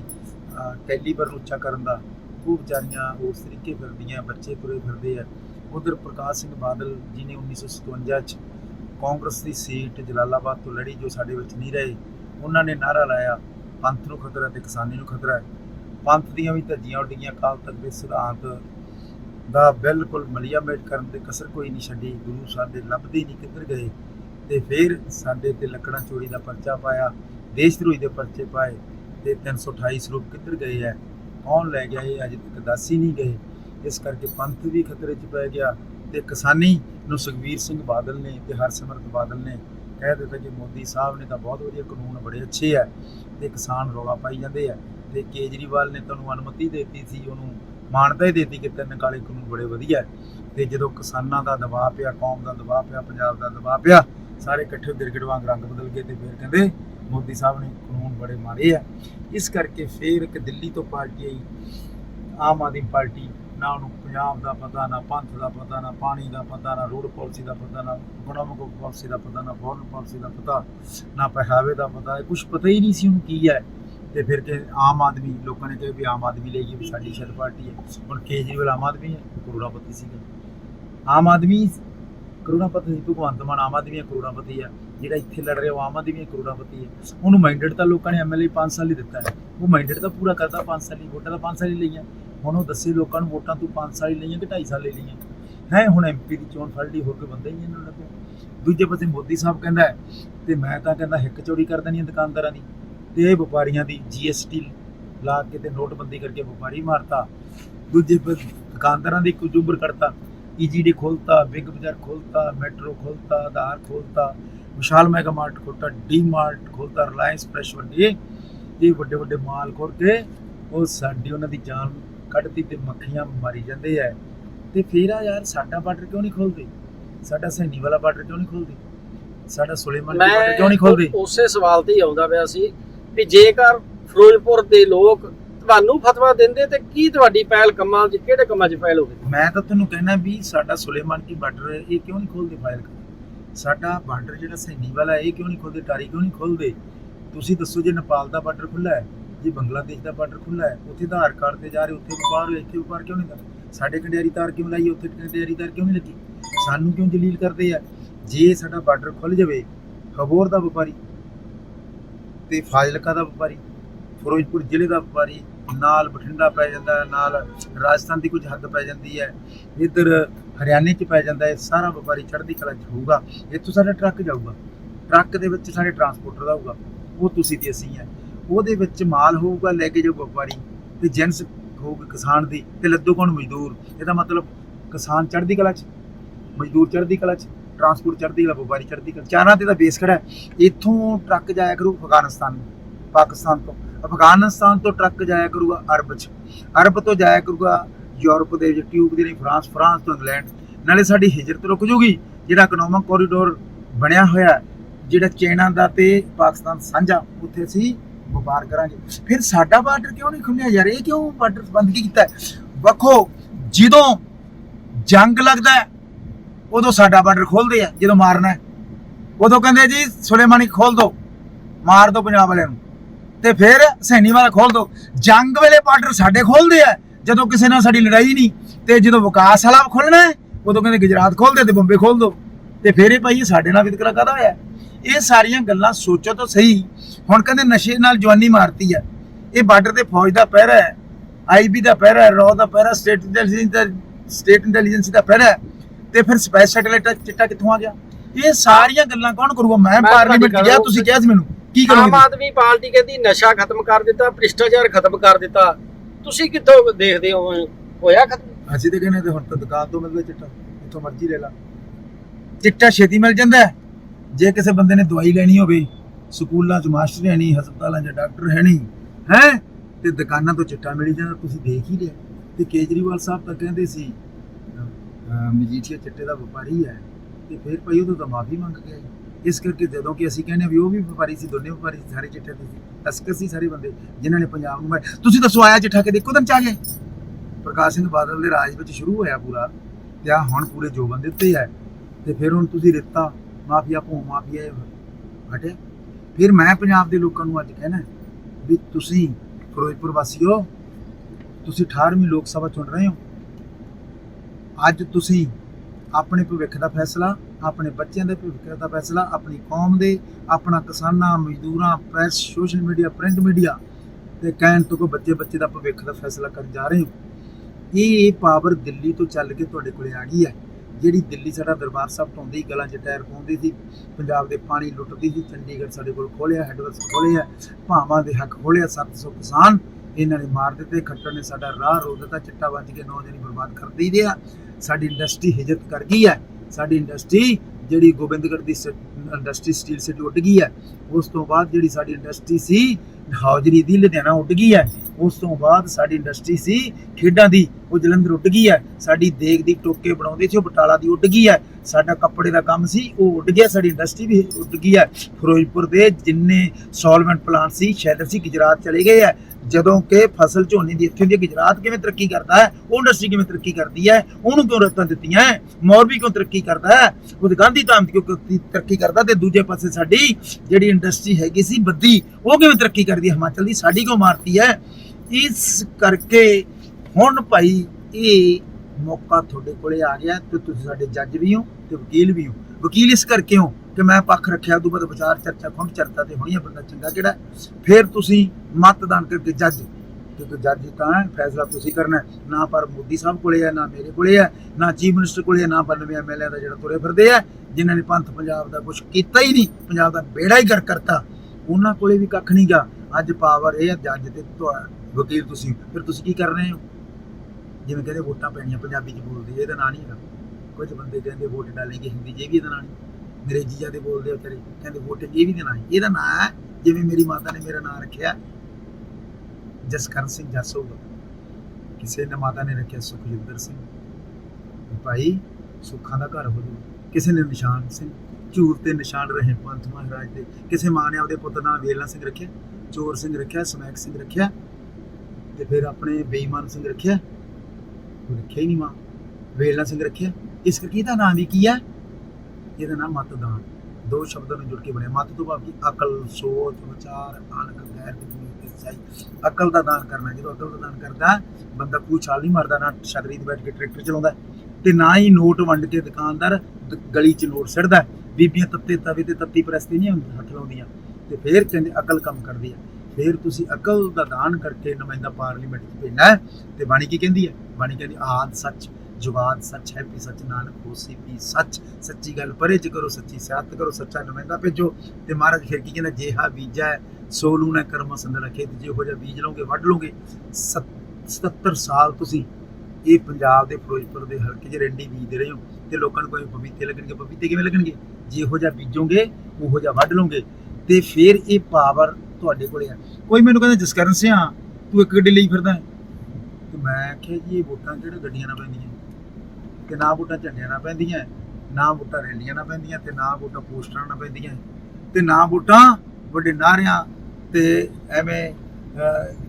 ਅਹ, ਕੈਲੀਬਰ ਉੱਚਾ ਕਰਨ ਦਾ ਉਹ ਵਿਚਾਰੀਆਂ ਉਸ ਤਰੀਕੇ ਫਿਰਦੀਆਂ ਬੱਚੇ ਤੁਰੇ ਫਿਰਦੇ ਆ ਉਧਰ ਪ੍ਰਕਾਸ਼ ਸਿੰਘ ਬਾਦਲ ਜੀ ਨੇ 1957 ਚ ਕਾਂਗਰਸ ਦੀ ਸੀਟ ਜਲਾਲਾਬਾਦ ਤੋਂ ਲੜੀ, ਜੋ ਸਾਡੇ ਵਿੱਚ ਨਹੀਂ ਰਹੇ, ਉਹਨਾਂ ਨੇ ਨਾਰਾ ਲਾਇਆ, ਪੰਥ ਨੂੰ ਖਤਰਾ ਤੇ ਕਿਸਾਨੀ ਨੂੰ ਖਤਰਾ ਹੈ। ਪੰਥ ਦੀਆਂ ਵੀ ਧੱਜੀਆਂ ਉੱਡੀਆਂ ਕਾਲ ਤੱਕ ਦੇ ਸਿਧਾਂਤ ਦਾ ਬਿਲਕੁਲ ਮਲੀਆ ਮੇਟ ਕਰਨ ਤੇ ਕਸਰ ਕੋਈ ਨਹੀਂ ਛੱਡੀ, ਗੁਰੂ ਸਾਡੇ ਲੱਭਦੇ ਨਹੀਂ ਕਿੱਧਰ ਗਏ ਤੇ ਫਿਰ ਸਾਡੇ ਤੇ ਲੱਕੜਾਂ ਚੋਰੀ ਦਾ ਪਰਚਾ ਪਾਇਆ, ਦੇਸ਼ ਧਰੋਹੀ ਦੇ ਪਰਚੇ ਪਾਏ ਤੇ 328 ਸਰੂਪ ਕਿੱਧਰ ਗਏ ਹੈ? ਕੌਣ ਲੈ ਗਿਆ ਇਹ? ਅਜੇ ਤੱਕ ਦਾਸੀ ਨਹੀਂ ਗਏ। ਇਸ ਕਰਕੇ ਪੰਥ ਵੀ ਖਤਰੇ 'ਚ ਪੈ ਗਿਆ ਤੇ ਕਿਸਾਨੀ ਨੂੰ ਸੁਖਬੀਰ ਸਿੰਘ ਬਾਦਲ ਨੇ ਤੇ ਹਰਸਿਮਰਤ ਬਾਦਲ ਨੇ ਕਹਿ ਦਿੱਤਾ ਕਿ ਮੋਦੀ ਸਾਹਿਬ ਨੇ ਤਾਂ ਬਹੁਤ ਵਧੀਆ ਕਾਨੂੰਨ ਬੜੇ ਅੱਛੇ ਆ ਤੇ ਕਿਸਾਨ ਰੌਲਾ ਪਾਈ ਜਾਂਦੇ ਆ ਤੇ ਕੇਜਰੀਵਾਲ ਨੇ ਤੁਹਾਨੂੰ ਅਨੁਮਤੀ ਦਿੱਤੀ ਸੀ, ਉਹਨੂੰ ਮਾਨਤਾ ਹੀ ਦਿੱਤੀ ਕਿ ਤਿੰਨ ਕਾਲੇ ਕਾਨੂੰਨ ਬੜੇ ਵਧੀਆ ਹੈ। ਤੇ ਜਦੋਂ ਕਿਸਾਨਾਂ ਦਾ ਦਬਾਅ ਪਿਆ, ਕੌਮ ਦਾ ਦਬਾਅ ਪਿਆ, ਪੰਜਾਬ ਦਾ ਦਬਾਅ ਪਿਆ, ਸਾਰੇ ਇਕੱਠੇ ਗਿਰਗਿਟ ਵਾਂਗ ਰੰਗ ਬਦਲ ਗਏ ਤੇ ਫਿਰ ਕਹਿੰਦੇ ਮੋਦੀ ਸਾਹਿਬ ਨੇ ਕਾਨੂੰਨ ਬੜੇ ਮਾਰੇ ਆ ਇਸ ਕਰਕੇ ਫਿਰ ਇੱਕ ਦਿੱਲੀ ਤੋਂ ਪਾਰਟੀ ਆਈ, ਆਮ ਆਦਮੀ ਪਾਰਟੀ ਨਾ ਉਹਨੂੰ ਪੰਜਾਬ ਦਾ ਪਤਾ, ਨਾ ਪੰਥ ਦਾ ਪਤਾ, ਨਾ ਪਾਣੀ ਦਾ ਪਤਾ, ਨਾ ਰੋਡ ਪਾਲਿਸੀ ਦਾ ਪਤਾ, ਨਾ ਇਕਨੋਮਿਕ ਪਾਲਿਸੀ ਦਾ ਪਤਾ, ਨਾ ਫੋਰਨ ਪਾਲਿਸੀ ਦਾ ਪਤਾ, ਨਾ ਪਹਿਰਾਵੇ ਦਾ ਪਤਾ ਕੁਝ ਪਤਾ ਹੀ ਨਹੀਂ ਸੀ ਉਹਨੂੰ ਕੀ ਹੈ। ਤੇ ਫਿਰ ਕਿ ਆਮ ਆਦਮੀ ਲੋਕਾਂ ਨੇ ਕਿਹਾ ਵੀ ਆਮ ਆਦਮੀ ਲਈ ਵੀ ਸਾਡੀ ਸ਼ਰ ਪਾਰਟੀ ਹੈ। ਹੁਣ ਕੇਜਰੀਵਾਲ ਆਮ ਆਦਮੀ ਹੈ, ਕਰੋੜਾਪਤੀ ਸੀਗਾ। ਆਮ ਆਦਮੀ ਕਰੋੜਾਪਤੀ ਸੀ, ਭਗਵੰਤ ਮਾਨ ਆਮ ਆਦਮੀ ਹੈ, ਕਰੋੜਾਪਤੀ ਹੈ। ਜਿਹੜਾ ਇੱਥੇ ਲੜ ਰਿਹਾ ਉਹ ਆਮ ਆਦਮੀ ਹੈ, ਕਰੋੜਾਪਤੀ ਹੈ। ਉਹਨੂੰ ਮੈਂਡੇਟ ਤਾਂ ਲੋਕਾਂ ਨੇ ਐਮਐਲਏ 5 ਸਾਲ ਹੀ ਦਿੱਤਾ ਹੈ। ਉਹ ਮੈਂਡੇਟ ਤਾਂ ਪੂਰਾ ਕਰਦਾ 5 ਸਾਲ ਹੀ, ਵੋਟਾਂ ਤਾਂ 5 ਸਾਲ ਹੀ ਲਈਆਂ। ਹੁਣ ਉਹ ਦੱਸੇ ਲੋਕਾਂ ਨੂੰ ਵੋਟਾਂ ਤੋਂ 5 ਸਾਲ ਹੀ ਲਈਆਂ ਕਿ 2.5 ਸਾਲ ਹੀ ਲਈਆਂ? ਹੈ ਹੁਣ ਐਮਪੀ ਦੀ ਚੋਣ ਫੜ ਲਈ ਹੋਰ ਕੋਈ ਬੰਦਾ ਹੀ ਨਹੀਂ ਇਹਨਾਂ ਤੋਂ। ਦੂਜੇ ਪਾਸੇ ਮੋਦੀ ਸਾਹਿਬ ਕਹਿੰਦਾ ਹੈ, ਤੇ ਮੈਂ ਤਾਂ ਕਹਿੰਦਾ ਹਿੱਕ ਚੋਰੀ ਕਰ ਦੇਣੀ ਹੈ ਦੁਕਾਨਦਾਰਾਂ ਦੀ ਤੇ ਇਹ ਵਪਾਰੀਆਂ ਦੀ ਜੀਐਸਟੀ ਲਾ ਕੇ ਤੇ ਨੋਟਬੰਦੀ ਕਰਕੇ ਵਪਾਰੀ ਮਾਰਤਾ। ਦੂਜੇ ਪਾਸੇ ਦੁਕਾਨਦਾਰਾਂ ਦੀ ਕੁਜੂਬਰ ਕਰਤਾ ਈਜੀਡੀ ਖੋਲਤਾ ਬਿਗ ਬਾਜ਼ਾਰ ਖੋਲਤਾ ਮੈਟਰੋ ਖੋਲਤਾ ਆਧਾਰ ਖੋਲਤਾ ਵਿਸ਼ਾਲ ਮੈਗਾ ਮਾਰਟ ਖੋਲਤਾ ਡੀ ਮਾਰਟ ਖੋਲਤਾ ਰਿਲਾਇੰਸ ਫਰੈਸ਼ ਵੱਡੇ ਇਹ ਵੱਡੇ ਵੱਡੇ ਮਾਲ ਖੋਲ ਕੇ ਉਹ ਸਾਡੀ ਉਹਨਾਂ ਦੀ ਜਾਨ ਕੱਢਦੀ ਤੇ ਮੱਖੀਆਂ ਮਾਰੀ ਜਾਂਦੇ ਐ। ਤੇ ਫੇਰ ਆ ਯਾਰ ਸਾਡਾ ਬਾਰਡਰ ਕਿਉਂ ਨਹੀਂ ਖੋਲਦੇ ਸਾਡਾ ਸੈਣੀ ਵਾਲਾ ਬਾਰਡਰ ਕਿਉਂ ਨਹੀਂ ਖੋਲਦੇ ਸਾਡਾ ਸੁਲੇਮਾਨ ਦੀ ਬਾਰਡਰ ਕਿਉਂ ਨਹੀਂ ਖੋਲਦੇ ਉਸੇ ਸਵਾਲ ਤੇ ਹੀ ਆਉਂਦਾ ਪਿਆ ਸੀ ਵੀ ਜੇਕਰ ਫਿਰੋਜ਼ਪੁਰ ਦੇ ਲੋਕ ਤੁਹਾਨੂੰ ਫਤਵਾ ਦਿੰਦੇ ਤੇ ਕੀ ਤੁਹਾਡੀ ਪਹਿਲ ਕੰਮਾਂ 'ਚ ਕਿਹੜੇ ਕੰਮਾਂ 'ਚ ਪਹਿਲ ਹੋਵੇ? ਮੈਂ ਤਾਂ ਤੁਹਾਨੂੰ ਕਹਿਣਾ ਵੀ ਸਾਡਾ ਸੁਲੇਮਾਨ ਕੀ ਬਾਰਡਰ ਹੈ ਇਹ ਕਿਉਂ ਨਹੀਂ ਖੋਲਦੇ ਫਾਈਲ ਸਾਡਾ ਬਾਰਡਰ ਜਿਹੜਾ ਸੈਣੀ ਵਾਲਾ ਹੈ, ਇਹ ਕਿਉਂ ਨਹੀਂ ਖੋਲਦੇ ਟਾਰੀ ਕਿਉਂ ਨਹੀਂ ਖੋਲਦੇ ਤੁਸੀਂ ਦੱਸੋ ਜੇ ਨੇਪਾਲ ਦਾ ਬਾਰਡਰ ਖੁੱਲਾ ਹੈ ਜੇ ਬੰਗਲਾਦੇਸ਼ ਦਾ ਬਾਰਡਰ ਖੁੱਲਾ ਹੈ, ਉੱਥੇ ਆਧਾਰ ਕਾਰਡ ਤੇ ਜਾ ਰਹੇ, ਉੱਥੇ ਵਪਾਰ ਹੋਇਆ ਇੱਥੇ ਵਪਾਰ ਕਿਉਂ ਨਹੀਂ ਹੁੰਦਾ ਸਾਡੇ ਕੰਡਿਆਰੀ ਤਾਰ ਕਿਉਂ ਲਾਈ ਉੱਥੇ ਕੰਡਿਆਰੀ ਤਾਰ ਕਿਉਂ ਨਹੀਂ ਲੱਗੀ? ਸਾਨੂੰ ਕਿਉਂ ਜਲੀਲ ਕਰਦੇ ਆ? ਜੇ ਸਾਡਾ ਬਾਰਡਰ ਖੁੱਲ ਜਾਵੇ ਖਬੋਰ ਦਾ ਵਪਾਰੀ ਤੇ ਫਾਜ਼ਿਲਕਾ ਦਾ ਵਪਾਰੀ, ਫਿਰੋਜ਼ਪੁਰ ਜ਼ਿਲ੍ਹੇ ਦਾ ਵਪਾਰੀ, ਨਾਲ ਬਠਿੰਡਾ ਪੈ ਜਾਂਦਾ ਨਾਲ ਰਾਜਸਥਾਨ ਦੀ ਕੁਝ ਹੱਦ ਪੈ ਜਾਂਦੀ ਹੈ, ਇੱਧਰ ਹਰਿਆਣੇ 'ਚ ਪੈ ਜਾਂਦਾ ਹੈ, ਸਾਰਾ ਵਪਾਰੀ ਚੜ੍ਹਦੀ ਕਲਾ 'ਚ ਹੋਊਗਾ, ਇੱਥੋਂ ਸਾਡਾ ਟਰੱਕ ਜਾਊਗਾ, ਟਰੱਕ ਦੇ ਵਿੱਚ ਸਾਡੇ ਟਰਾਂਸਪੋਰਟਰ ਦਾ ਹੋਊਗਾ, ਉਹ ਤੁਸੀਂ ਤੇ ਅਸੀਂ ਹੈ ਉਹਦੇ ਵਿੱਚ ਮਾਲ ਹੋਊਗਾ ਲੈ ਕੇ ਜਾਊ ਵਪਾਰੀ ਤੇ ਜੈਂਸ ਹੋਊਗੀ ਕਿਸਾਨ ਦੀ ਤੇ ਲੱਦੂ ਕੌਣ ਮਜ਼ਦੂਰ? ਇਹਦਾ ਮਤਲਬ ਕਿਸਾਨ ਚੜ੍ਹਦੀ ਕਲਾ 'ਚ, ਮਜ਼ਦੂਰ ਚੜ੍ਹਦੀ ਕਲਾ 'ਚ ਟਰਾਂਸਪੋਰਟ ਚੜ੍ਹਦੀ ਕਲਾ, ਵਪਾਰੀ ਚੜ੍ਹਦੀ ਕਲਾ। ਚਾਰਾਂ ਤੇ ਤਾਂ ਬੇਸ ਖੜਾ ਹੈ। ਇੱਥੋਂ ਟਰੱਕ ਜਾਇਆ ਕਰੂ ਅਫਗਾਨਿਸਤਾਨ ਨੂੰ, ਪਾਕਿਸਤਾਨ ਤੋਂ। ਅਫਗਾਨਿਸਤਾਨ ਤੋਂ ਟਰੱਕ ਜਾਇਆ ਕਰੂਗਾ ਅਰਬ 'ਚ। ਅਰਬ ਤੋਂ ਜਾਇਆ ਕਰੂਗਾ ਯੂਰਪ ਦੇ ਵਿੱਚ, ਟਿਊਬ ਦੇ ਨਹੀਂ ਫਰਾਂਸ ਫਰਾਂਸ ਤੋਂ ਇੰਗਲੈਂਡ। ਨਾਲੇ ਸਾਡੀ ਹਿਜਰਤ ਰੁਕ ਜੂਗੀ, ਜਿਹੜਾ ਇਕਨੋਮਿਕ ਕੋਰੀਡੋਰ ਬਣਿਆ ਹੋਇਆ ਜਿਹੜਾ ਚਾਈਨਾ ਦਾ ਤੇ ਪਾਕਿਸਤਾਨ ਸਾਂਝਾ, ਉੱਥੇ ਅਸੀਂ ਵਪਾਰ ਕਰਾਂਗੇ। ਫਿਰ ਸਾਡਾ ਬਾਰਡਰ ਕਿਉਂ ਨਹੀਂ ਖੁੱਲਿਆ ਯਾਰ? ਇਹ ਕਿਉਂ ਬਾਰਡਰ ਬੰਦ ਕੀ ਕੀਤਾ? ਹੈ? ਜਦੋਂ ਜੰਗ ਲੱਗਦਾ ਉਦੋਂ ਸਾਡਾ ਬਾਰਡਰ ਖੋਲਦੇ ਆ, ਜਦੋਂ ਮਾਰਨਾ ਉਦੋਂ ਕਹਿੰਦੇ ਜੀ, ਸੁਲੇਮਾਨੀ ਖੋਲ ਦੋ, ਮਾਰ ਦੋ ਪੰਜਾਬ ਵਾਲਿਆਂ ਨੂੰ। ਤੇ ਫਿਰ ਸੈਣੀ ਵਾਲਾ ਖੋਲ ਦੋ। ਜੰਗ ਵੇਲੇ ਬਾਰਡਰ ਸਾਡੇ ਖੋਲਦੇ ਆ, ਜਦੋਂ ਕਿਸੇ ਨਾਲ ਸਾਡੀ ਲੜਾਈ ਨਹੀਂ। ਤੇ ਜਦੋਂ ਵਿਕਾਸ ਵਾਲਾ ਖੋਲਣਾ ਉਦੋਂ ਕਹਿੰਦੇ ਗੁਜਰਾਤ ਖੋਲ ਦੇ ਤੇ ਬੰਬੇ ਖੋਲ ਦੋ। ਤੇ ਫਿਰ ਇਹ ਭਾਈ, ਸਾਡੇ ਨਾਲ ਵਿਤਕਰਾ ਕਾਹਦਾ ਹੋਇਆ? ਇਹ ਸਾਰੀਆਂ ਗੱਲਾਂ ਸੋਚੋ ਤਾਂ ਸਹੀ। ਹੁਣ ਕਹਿੰਦੇ ਨਸ਼ੇ ਨਾਲ ਜਵਾਨੀ ਮਾਰਤੀ ਆ। ਇਹ ਬਾਰਡਰ ਤੇ ਫੌਜ ਦਾ ਪਹਿਰਾ ਹੈ ਆਈਬੀ ਦਾ ਪਹਿਰਾ ਹੈ ਰੋ ਦਾ ਪਹਿਰਾ ਸਟੇਟ ਇੰਟੈਲੀਜੈਂਸ ਦਾ ਸਟੇਟ ਇੰਟੈਲੀਜੈਂਸ ਦਾ ਪਹਿਰਾ ਹੈ। ਤੇ ਫਿਰ ਸਪੈਸ ਸੈਟੇਲਾਈਟ ਚਿੱਟਾ ਕਿੱਥੋਂ ਆ ਗਿਆ? ਇਹ ਸਾਰੀਆਂ ਗੱਲਾਂ ਕੌਣ ਕਰੂਗਾ? ਮੈਂ ਪਾਰਲੀਮੈਂਟ ਗਿਆ ਤੁਸੀਂ ਕਿਹਾ ਸੀ ਮੈਨੂੰ। ਕੀ ਆਮ ਕਰੋਗੇ ਆਦਮੀ ਪਾਰਟੀ ਕਹਿੰਦੀ ਨਸ਼ਾ ਖਤਮ ਕਰ ਦਿੱਤਾ ਭ੍ਰਿਸ਼ਟਾਚਾਰ ਖਤਮ ਕਰ ਦਿੱਤਾ। ਤੁਸੀਂ ਕਿੱਥੋਂ ਦੇਖਦੇ ਹੋ? ਹੋਇਆ ਖਤਮ? ਅਸੀਂ ਤੇ ਕਹਿੰਦੇ ਹੁਣ ਤਾਂ ਦੁਕਾਨ ਤੋਂ ਮਿਲਦਾ ਚਿੱਟਾ। ਜਿੱਥੋਂ ਮਰਜ਼ੀ ਲੈ ਲਾ। ਚਿੱਟਾ ਛੇਤੀ ਮਿਲ ਜਾਂਦਾ ਹੈ। ਜੇ ਕਿਸੇ ਬੰਦੇ ਨੇ ਦਵਾਈ ਲੈਣੀ ਹੋਵੇ, ਸਕੂਲਾਂ 'ਚ ਮਾਸਟਰ ਹੈ ਨਹੀਂ, ਹਸਪਤਾਲਾਂ 'ਚ ਡਾਕਟਰ ਹੈ ਨਹੀਂ, ਹੈ ਤੇ ਦੁਕਾਨਾਂ ਤੋਂ ਚਿੱਟਾ ਮਿਲੀ ਜਾਂਦਾ, ਤੁਸੀਂ ਦੇਖ ਹੀ ਲਿਆ ਤੇ ਕੇਜਰੀਵਾਲ ਸਾਹਿਬ ਤਾਂ ਕਹਿੰਦੇ ਸੀ ਮਜੀਠੀਆ ਚਿੱਟੇ ਦਾ ਵਪਾਰੀ ਹੈ, ਤੇ ਫਿਰ ਭਾਈ ਉਹ ਤਾਂ ਮਾਫੀ ਮੰਗ ਗਿਆ ਜੀ। ਇਸ ਕਰਕੇ ਜਦੋਂ ਕਿ ਅਸੀਂ ਕਹਿੰਦੇ ਹਾਂ ਵੀ ਉਹ ਵੀ ਵਪਾਰੀ ਸੀ, ਦੋਨੇ ਵਪਾਰੀ ਸੀ, ਸਾਰੇ ਚਿੱਟੇ ਦੇ ਸੀ, ਤਸਕਰ ਸੀ ਸਾਰੇ ਬੰਦੇ, ਜਿਨ੍ਹਾਂ ਨੇ ਪੰਜਾਬ ਨੂੰ ਮਾਰਿਆ। ਤੁਸੀਂ ਦੱਸੋ, ਆਇਆ ਚਿੱਠਾ ਕੇ ਦੇਖੋ ਤਾਂ ਚ ਆ ਗਏ ਪ੍ਰਕਾਸ਼ ਸਿੰਘ ਬਾਦਲ ਦੇ ਰਾਜ ਵਿੱਚ ਸ਼ੁਰੂ ਹੋਇਆ ਪੂਰਾ, ਤੇ ਆ ਹੁਣ ਪੂਰੇ ਜੋ ਬੰਦੇ ਦਿੱਤੇ ਹੈ ਤੇ ਫਿਰ ਹੁਣ ਤੁਸੀਂ ਰਿੱਤਾ ਮਾਫੀਆ ਭੂ ਮਾਫੀਆ ਹਟੇ ਫਿਰ ਮੈਂ ਪੰਜਾਬ ਦੇ ਲੋਕਾਂ ਨੂੰ ਅੱਜ ਕਹਿਣਾ ਵੀ ਤੁਸੀਂ ਫਿਰੋਜ਼ਪੁਰ ਵਾਸੀਓ, ਤੁਸੀਂ 18ਵੀਂ ਲੋਕ ਸਭਾ ਚੁਣ ਰਹੇ ਹੋ। ਅੱਜ ਤੁਸੀਂ ਆਪਣੇ ਭਵਿੱਖ ਦਾ ਫੈਸਲਾ, ਆਪਣੇ ਬੱਚਿਆਂ ਦੇ ਭਵਿੱਖ ਦਾ ਫੈਸਲਾ, ਆਪਣੀ ਕੌਮ ਦੇ, ਆਪਣਾ ਕਿਸਾਨਾਂ, ਮਜ਼ਦੂਰਾਂ, press, social media, print media ਤੇ ਕਹਿਣ ਤੋਂ ਕੋ ਬੱਚੇ ਬੱਚੇ ਦਾ ਭਵਿੱਖ ਦਾ ਫੈਸਲਾ ਕਰਨ ਜਾ ਰਹੇ ਹੋ। ਇਹ ਪਾਵਰ ਦਿੱਲੀ ਤੋਂ ਚੱਲ ਕੇ ਤੁਹਾਡੇ ਕੋਲੇ ਆ ਗਈ ਹੈ। ਜਿਹੜੀ ਦਿੱਲੀ ਸਾਡਾ ਦਰਬਾਰ ਸਾਹਿਬ ਢਾਉਂਦੀ ਗਲਾਂ 'ਚ ਟਾਇਰ ਪਾਉਂਦੀ ਸੀ, ਪੰਜਾਬ ਦੇ ਪਾਣੀ ਲੁੱਟਦੀ ਸੀ, ਚੰਡੀਗੜ੍ਹ ਸਾਡੇ ਕੋਲ ਖੋਲਿਆ ਹੈਡਵਰਕਸ ਖੋਲਿਆ ਭਾਵਾਂ ਦੇ ਹੱਕ ਖੋਲਿਆ 700 ਕਿਸਾਨ ਇਹਨਾਂ ਨੇ ਮਾਰ ਦਿੱਤੇ ਖੱਟਰ ਨੇ ਸਾਡਾ ਰਾਹ ਰੋਕ ਦਿੱਤਾ, ਚਿੱਟਾ ਵੱਜ ਕੇ ਨੌਜਵਾਨੀ ਬਰਬਾਦ ਕਰ ਦਈ ਦਿਆ ਸਾਡੀ ਇੰਡਸਟਰੀ ਹਿਜਤ ਕਰ ਗਈ ਹੈ। ਸਾਡੀ ਇੰਡਸਟਰੀ ਜਿਹੜੀ ਗੋਬਿੰਦਗੜ੍ਹ ਦੀ ਸ- ਇੰਡਸਟਰੀ ਸਟੀਲ ਸਿਟੀ ਉੱਡ ਗਈ ਹੈ। ਉਸ ਤੋਂ ਬਾਅਦ ਜਿਹੜੀ ਸਾਡੀ ਇੰਡਸਟਰੀ ਸੀ ਹਾਜ਼ਰੀ ਦੀ ਲੁਧਿਆਣਾ ਉੱਡ ਗਈ ਹੈ। ਉਸ ਤੋਂ ਬਾਅਦ ਸਾਡੀ ਇੰਡਸਟਰੀ ਸੀ ਖੇਡਾਂ ਦੀ, ਉਹ ਜਲੰਧਰ ਉੱਡ ਗਈ ਹੈ। ਸਾਡੀ ਦੇਗ ਦੀ ਟੋਕੇ ਬਣਾਉਂਦੇ ਸੀ, ਉਹ ਬਟਾਲਾ ਦੀ ਉੱਡ ਗਈ ਹੈ। ਸਾਡਾ ਕੱਪੜੇ ਦਾ ਕੰਮ ਸੀ, ਉਹ ਉੱਡ ਗਿਆ, ਸਾਡੀ ਇੰਡਸਟਰੀ ਵੀ ਉੱਡ ਗਈ ਹੈ। ਫਿਰੋਜ਼ਪੁਰ ਦੇ ਜਿੰਨੇ ਸੋਲਵੈਂਟ ਪਲਾਂਟ ਸੀ ਸ਼ਾਇਦ ਸੀ, ਗੁਜਰਾਤ ਚਲੇ ਗਏ ਹੈ। ਜਦੋਂ ਕਿ ਫਸਲ ਝੋਨੇ ਦੀ ਇੱਥੇ ਦੀ ਗੁਜਰਾਤ ਕਿਵੇਂ ਤਰੱਕੀ ਕਰਦਾ ਹੈ, ਉਹ ਇੰਡਸਟਰੀ ਕਿਵੇਂ ਤਰੱਕੀ ਕਰਦੀ ਹੈ, ਉਹਨੂੰ ਕਿਉਂ ਰਤਾਂ ਦਿੱਤੀਆਂ ਹੈ? ਮੌਰਬੀ ਕਿਉਂ ਤਰੱਕੀ ਕਰਦਾ ਹੈ, ਉਹ ਗਾਂਧੀ ਧਾਮ ਕਿਉਂ ਕ- ਤਰੱਕੀ ਕਰਦਾ ਤੇ ਦੂਜੇ ਪਾਸੇ ਸਾਡੀ ਜਿਹੜੀ ਇੰਡਸਟਰੀ ਹੈਗੀ ਸੀ, ਬੱਦੀ, ਉਹ ਕਿਵੇਂ ਤਰੱਕੀ ਕਰਦੀ ਹੈ ਹਿਮਾਚਲ ਦੀ, ਸਾਡੀ ਕਿਉਂ ਮਾਰਤੀ ਹੈ ਇਸ ਕਰਕੇ ਹੁਣ ਭਾਈ ਇਹ ਮੌਕਾ ਤੁਹਾਡੇ ਕੋਲੇ ਆ ਗਿਆ ਤੇ ਤੁਸੀਂ ਸਾਡੇ ਜੱਜ ਵੀ ਹੋ ਤੇ ਵਕੀਲ ਵੀ ਹੋ। ਵਕੀਲ ਇਸ ਕਰਕੇ ਹੋ ਕਿ ਮੈਂ ਪੱਖ ਰੱਖਿਆ ਤੋਂ ਬਾਅਦ ਵਿਚਾਰ ਚਰਚਾ, ਖੁੰਡ ਚਰਚਾ ਤੇ ਹੋਣੀ ਹੈ ਬੰਦਾ ਚੰਗਾ ਕਿਹੜਾ ਫਿਰ ਤੁਸੀਂ ਮਤਦਾਨ ਕਰਕੇ ਜੱਜ, ਕਿਉਂਕਿ ਜੱਜ ਤਾਂ ਫੈਸਲਾ ਤੁਸੀਂ ਕਰਨਾ ਨਾ ਪਰ ਮੋਦੀ ਸਾਹਿਬ ਕੋਲੇ ਹੈ ਨਾ ਮੇਰੇ ਕੋਲੇ ਹੈ ਨਾ ਚੀਫ ਮਿਨਿਸਟਰ ਕੋਲੇ ਹੈ ਨਾ 92 ਐਮਐਲਏ ਦਾ ਜਿਹੜਾ ਤੁਰੇ ਫਿਰਦੇ ਆ ਜਿਨ੍ਹਾਂ ਨੇ ਪੰਥ ਪੰਜਾਬ ਦਾ ਕੁਝ ਕੀਤਾ ਹੀ ਨਹੀਂ, ਪੰਜਾਬ ਦਾ ਬੇੜਾ ਹੀ ਕਰ ਕਰਤਾ। ਉਹਨਾਂ ਕੋਲੇ ਵੀ ਕੱਖ ਨਹੀਂ ਗਾ ਅੱਜ ਪਾਵਰ ਇਹ ਜੱਜ ਤੇ ਤੁਹਾ- ਵਕੀਲ ਤੁਸੀਂ, ਫਿਰ ਤੁਸੀਂ ਕੀ ਕਰ ਰਹੇ ਹੋ? ਜਿਵੇਂ ਕਹਿੰਦੇ ਵੋਟਾਂ ਪੈਣੀਆਂ, ਪੰਜਾਬੀ ਚ ਬੋਲਦੇ ਇਹਦਾ ਨਾਂ ਨਹੀਂ ਹੈਗਾ। ਕੁਝ ਬੰਦੇ ਕਹਿੰਦੇ ਵੋਟ ਡਾਲेंगे ਹਿੰਦੀ ਜੇ ਵੀ ਇਹਦਾ ਨਾਂ ਨਹੀਂ। ਅੰਗਰੇਜ਼ੀ ਜਿਆਦੇ ਬੋਲਦੇ ਆ ਤੇਰੇ ਕਹਿੰਦੇ ਵੋਟ ਇਹ ਵੀ ਦਾ ਇਹਦਾ ਨਾਂ ਹੈ, ਜਿਵੇਂ ਮੇਰੀ ਮਾਤਾ ਨੇ ਮੇਰਾ ਨਾਂ ਰੱਖਿਆ, ਜਸਕਰਨ ਸਿੰਘ ਜੱਸ ਕਿਸੇ ਨੇ ਮਾਤਾ ਨੇ ਰੱਖਿਆ ਸੁਖਜਿੰਦਰ ਸਿੰਘ। ਭਾਈ, ਸੁੱਖਾਂ ਦਾ ਘਰ ਹੋ ਜੂ ਕਿਸੇ ਨੇ ਨਿਸ਼ਾਨ ਸਿੰਘ ਝੂਰ ਤੇ ਨਿਸ਼ਾਨ ਰਹੇ ਪੰਥ ਮਹਾਰਾਜ ਦੇ। ਕਿਸੇ ਮਾਂ ਨੇ ਆਪਦੇ ਪੁੱਤ ਨਾਲ ਵੇਲਾ ਸਿੰਘ ਰੱਖਿਆ। ਚੋਰ ਸਿੰਘ ਰੱਖਿਆ ਸਮੈਕ ਸਿੰਘ ਰੱਖਿਆ ਤੇ ਫਿਰ ਆਪਣੇ ਬੇਈਮਾਨ ਸਿੰਘ ਰੱਖਿਆ। ਉਹ ਰੱਖਿਆ ਹੀ ਨਹੀਂ ਮਾਂ ਵੇਲਾ ਸਿੰਘ ਰੱਖਿਆ। ਇਸ ਕਰਕੇ ਇਹਦਾ ਨਾਮ ਵੀ ਕੀ ਹੈ ਇਹਦਾ ਨਾਮ ਮਤਦਾਨ। ਦੋ ਸ਼ਬਦਾਂ ਨੂੰ ਜੁੜ ਕੇ ਬਣਿਆ। ਮਤ ਤੋਂ ਭਾਵ ਕੀ? ਅਕਲ, ਸੋਚ, ਵਿਚਾਰ ਅਣਖ ਗੈਰ ਦੀ ਸਹੀ ਅਕਲ ਦਾ ਦਾਨ ਕਰਨਾ। ਜਦੋਂ ਅਕਲ ਦਾ ਦਾਨ ਕਰਦਾ, ਬੰਦਾ ਕੋਈ ਛਾਲ ਨਹੀਂ ਮਾਰਦਾ, ਨਾ ਛਤਰੀ ਤੇ ਬੈਠ ਕੇ ਟਰੈਕਟਰ ਚਲਾਉਂਦਾ ਤੇ ਨਾ ਹੀ ਨੋਟ ਵੰਡ ਕੇ ਦੁਕਾਨਦਾਰ ਗਲੀ 'ਚ ਨੋਟ ਸਿੱਟਦਾ। ਬੀਬੀਆਂ ਤੱਤੇ ਤਵੇ ਤੇ ਤੱਤੀ ਪ੍ਰਸਤੀ ਨਹੀਂ ਹੱਥ ਲਾਉਂਦੀਆਂ। ਤੇ ਫਿਰ ਕਹਿੰਦੇ ਅਕਲ ਕੰਮ ਕਰਦੀ ਹੈ ਫਿਰ ਤੁਸੀਂ ਅਕਲ ਦਾ ਦਾਨ ਕਰਕੇ ਨੁਮਾਇੰਦਾ ਪਾਰਲੀਮੈਂਟ 'ਚ ਭੇਜਣਾ ਹੈ ਤੇ ਬਾਣੀ ਕੀ ਕਹਿੰਦੀ ਹੈ? ਬਾਣੀ ਕਹਿੰਦੀ ਆਦ ਸੱਚ ਜਵਾਦ ਸੱਚ ਹੈ ਵੀ ਸੱਚ ਨਾਨਕ ਹੋਸੀ ਵੀ ਸੱਚ। ਸੱਚੀ ਗੱਲ ਪਰੇ ਚ ਕਰੋ ਸੱਚੀ ਸਿਆਤ ਕਰੋ ਸੱਚਾ ਨੁਮਾਇੰਦਾ ਭੇਜੋ। ਤੇ ਮਹਾਰਾਜ ਫਿਰ ਕੀ ਕਹਿੰਦਾ ਜੇਹਾ ਬੀਜਾ ਹੈ, ਸੋ ਨੂੰ ਨਾ ਕਰਮ ਸੰਦਲ ਖੇਤ ਜਿਹੋ ਜਿਹਾ ਬੀਜ ਲਓਗੇ ਵੱਢ ਲਓਗੇ। 77 ਸਾਲ ਤੁਸੀਂ ਇਹ ਪੰਜਾਬ ਦੇ ਫਿਰੋਜ਼ਪੁਰ ਦੇ ਹਲਕੇ 'ਚ ਰੈਂਡੀ ਬੀਜਦੇ ਰਹੇ ਹੋ ਤੇ ਲੋਕਾਂ ਨੂੰ ਕੋਈ ਪਪੀਤੇ ਲੱਗਣਗੇ ਪਪੀਤੇ ਕਿਵੇਂ ਲੱਗਣਗੇ? ਜਿਹੋ ਜਿਹਾ ਬੀਜੋਗੇ ਉਹੋ ਜਿਹਾ ਵੱਢ ਲਓਗੇ। ਤੇ ਫਿਰ ਇਹ ਪਾਵਰ ਤੁਹਾਡੇ ਕੋਲੇ ਆ। ਕੋਈ ਮੈਨੂੰ ਕਹਿੰਦਾ, ਜਸਕਰਨ ਸਿਆ, ਤੂੰ ਇੱਕ ਗੱਡੀ ਲਈ ਫਿਰਦਾ ਹੈ। ਤੇ ਮੈਂ ਆਖਿਆ ਜੀ, ਇਹ ਵੋਟਾਂ ਕਿਹੜੇ ਗੱਡੀਆਂ ਨਾਲ ਪੈਂਦੀਆਂ? ਤੇ ਨਾ ਵੋਟਾਂ ਝੰਡਿਆਂ ਨਾਲ ਪੈਂਦੀਆਂ, ਨਾ ਵੋਟਾਂ ਰੈਲੀਆਂ ਨਾਲ ਪੈਂਦੀਆਂ, ਤੇ ਨਾ ਵੋਟਾਂ ਪੋਸਟਰਾਂ ਨਾਲ ਪੈਂਦੀਆਂ। ਤੇ ਨਾ ਵੋਟਾਂ ਵੱਡੇ ਨਾਰਿਆਂ ਤੇ ਐਵੇਂ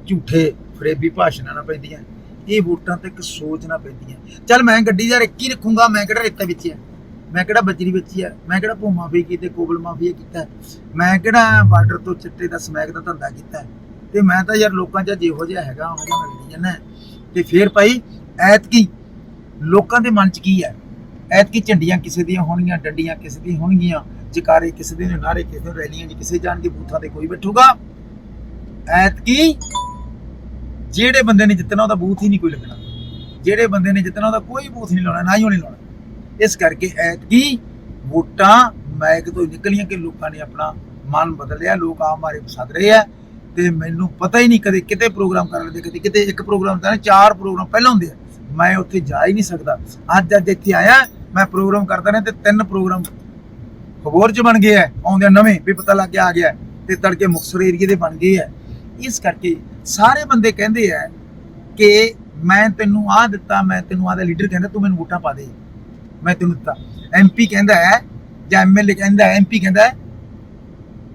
ਝੂਠੇ ਫਰੇਬੀ ਭਾਸ਼ਣਾਂ ਨਾਲ ਪੈਂਦੀਆਂ। ਇਹ ਵੋਟਾਂ ਤੇ ਇੱਕ ਸੋਚ ਨਾਲ ਪੈਂਦੀਆਂ। ਚੱਲ ਮੈਂ ਗੱਡੀ ਦਾ ਇੱਕ ਹੀ ਰੱਖੂੰਗਾ, ਮੈਂ ਕਿਹੜਾ ਰੇਤਾ ਵਿੱਚ ਹੈ ਮੈਂ ਕਿਹੜਾ ਬਜਰੀ ਵੇਚੀ ਹੈ ਮੈਂ ਕਿਹੜਾ ਭੂ ਮਾਫੀ ਕੀਤੇ, ਕੋਬਲ ਮਾਫੀਆ ਕੀਤਾ? ਮੈਂ ਕਿਹੜਾ ਬਾਰਡਰ ਤੋਂ ਚਿੱਟੇ ਦਾ ਸਮੈਕ ਦਾ ਧੰਦਾ ਕੀਤਾ? ਤੇ ਮੈਂ ਤਾਂ ਯਾਰ ਲੋਕਾਂ 'ਚ ਜਿਹੋ ਜਿਹਾ ਹੈਗਾ ਉਹ ਜਿਹਾ ਮਿਲ ਜਾਂਦਾ। ਤੇ ਫੇਰ ਭਾਈ, ਐਤਕੀ ਲੋਕਾਂ ਦੇ ਮਨ 'ਚ ਕੀ ਹੈ ਐਤਕੀ ਝੰਡੀਆਂ ਕਿਸੇ ਦੀਆਂ ਹੋਣਗੀਆਂ, ਡੰਡੀਆਂ ਕਿਸੇ ਦੀਆਂ ਹੋਣਗੀਆਂ, ਜਕਾਰੇ ਕਿਸੇ ਦੇ ਨੇ, ਨਾਰੇ ਕਿਸੇ ਦੇ ਰੈਲੀਆਂ 'ਚ ਕਿਸੇ ਜਾਣਗੇ, ਬੂਥਾਂ ਤੇ ਕੋਈ ਬੈਠੂਗਾ। ਐਤਕੀ ਜਿਹੜੇ ਬੰਦੇ ਨੇ ਜਿੱਤਣਾ, ਉਹਦਾ ਬੂਥ ਹੀ ਨਹੀਂ ਕੋਈ ਲੱਗਣਾ। ਜਿਹੜੇ ਬੰਦੇ ਨੇ ਜਿੱਤਣਾ, ਉਹਦਾ ਕੋਈ ਬੂਥ ਨਹੀਂ ਲਾਉਣਾ, ਨਾ ਹੀ ਉਹਨੇ ਲਾਉਣਾ। ਇਸ ਕਰਕੇ ਐਤਕੀ ਵੋਟਾਂ ਮੈਕ ਤੋਂ ਹੀ ਨਿਕਲੀਆਂ ਕਿ ਲੋਕਾਂ ਨੇ ਆਪਣਾ ਮਨ ਬਦਲਿਆ, ਲੋਕ ਆਪ ਮਾਰੇ ਪਸੰਦ ਰਹੇ ਆ ਤੇ ਮੈਨੂੰ ਪਤਾ ਹੀ ਨਹੀਂ ਕਦੇ ਕਿਤੇ ਪ੍ਰੋਗਰਾਮ ਕਰ ਲੈਂਦੇ ਕਦੇ ਕਿਤੇ ਇੱਕ ਪ੍ਰੋਗਰਾਮ ਤਾਂ ਚਾਰ ਪ੍ਰੋਗਰਾਮ ਪਹਿਲਾਂ ਹੁੰਦੇ ਆ। ਮੈਂ ਉੱਥੇ ਜਾ ਹੀ ਨਹੀਂ ਸਕਦਾ। ਅੱਜ ਅੱਜ ਇੱਥੇ ਆਇਆ, ਮੈਂ ਪ੍ਰੋਗਰਾਮ ਕਰਦਾ ਰਿਹਾ ਤੇ ਤਿੰਨ ਪ੍ਰੋਗਰਾਮ ਖਬਰ ਚ ਬਣ ਗਏ ਆ ਆਉਂਦੇ ਨਵੇਂ ਵੀ ਪਤਾ ਲੱਗ ਗਿਆ ਆ ਗਿਆ ਤੇ ਤੜਕੇ ਮੁਕਤਸਰ ਏਰੀਏ ਦੇ ਬਣ ਗਏ ਆ। ਇਸ ਕਰਕੇ ਸਾਰੇ ਬੰਦੇ ਕਹਿੰਦੇ ਆ ਕਿ ਮੈਂ ਤੈਨੂੰ ਆਹ ਦਿੱਤਾ, ਮੈਂ ਤੈਨੂੰ ਆਹ ਦਾ ਲੀਡਰ ਕਹਿੰਦਾ, ਤੂੰ ਮੈਨੂੰ ਵੋਟਾਂ ਪਾ ਦੇ। ਮੈਂ ਤੈਨੂੰ ਦਿੱਤਾ। ਐਮਪੀ ਕਹਿੰਦਾ ਹੈ, ਜਾਂ ਐਮਐਲਏ ਕਹਿੰਦਾ ਐਮਪੀ ਕਹਿੰਦਾ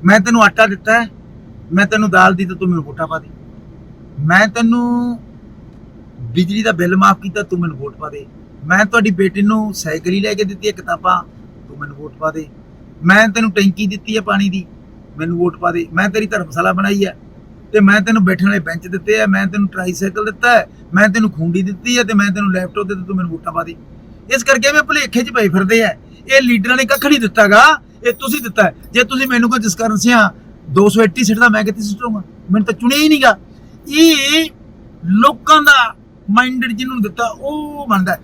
ਮੈਂ ਤੈਨੂੰ ਆਟਾ ਦਿੱਤਾ ਮੈਂ ਤੈਨੂੰ ਦਾਲ ਦੀ ਤਾਂ ਤੂੰ ਮੈਨੂੰ ਵੋਟਾਂ ਪਾ ਦੇ। ਮੈਂ ਤੈਨੂੰ ਬਿਜਲੀ ਦਾ ਬਿੱਲ ਮਾਫ ਕੀਤਾ, ਤੂੰ ਮੈਨੂੰ ਵੋਟ ਪਾ ਦੇ। ਮੈਂ ਤੁਹਾਡੀ ਬੇਟੀ ਨੂੰ ਸਾਈਕਲ ਹੀ ਲੈ ਕੇ ਦਿੱਤੀ ਹੈ ਕਿਤਾਬਾਂ, ਤੂੰ ਮੈਨੂੰ ਵੋਟ ਪਾ ਦੇ। ਮੈਂ ਤੈਨੂੰ ਟੈਂਕੀ ਦਿੱਤੀ ਹੈ ਪਾਣੀ ਦੀ, ਮੈਨੂੰ ਵੋਟ ਪਾ ਦੇ। ਮੈਂ ਤੇਰੀ ਧਰਮਸ਼ਾਲਾ ਬਣਾਈ ਹੈ ਤੇ ਮੈਂ ਤੈਨੂੰ ਬੈਠਣ ਵਾਲੇ ਬੈਂਚ ਦਿੱਤੇ ਆ ਮੈਂ ਤੈਨੂੰ ਟ੍ਰਾਈਸਾਈਕਲ ਦਿੱਤਾ ਹੈ, ਮੈਂ ਤੈਨੂੰ ਖੁੰਡੀ ਦਿੱਤੀ ਹੈ ਤੇ ਮੈਂ ਤੈਨੂੰ ਲੈਪਟਾਪ ਦਿੱਤਾ, ਤੂੰ ਮੈਨੂੰ ਵੋਟਾਂ ਪਾ ਦੇ। ਇਸ ਕਰਕੇ ਮੈਂ ਭੁਲੇਖੇ 'ਚ ਪਏ ਫਿਰਦੇ ਆ। ਇਹ ਲੀਡਰਾਂ ਨੇ ਕੱਖ ਨਹੀਂ ਦਿੱਤਾਗਾ, ਇਹ ਤੁਸੀਂ ਦਿੱਤਾ ਜੇ ਤੁਸੀਂ ਮੈਨੂੰ ਕੋਈ ਜਸਕਰਨ ਸਿਆ 280 ਸੀਟ ਦਾ ਮੈਂ ਕਿੱਥੇ ਸਿੱਟੂਗਾ ਮੈਨੂੰ ਤਾਂ ਚੁਣਿਆ ਹੀ ਨਹੀਂਗਾ ਇਹ ਲੋਕਾਂ ਦਾ ਮਾਈਂਡਡ ਜਿਹਨੂੰ ਦਿੱਤਾ, ਉਹ ਬਣਦਾ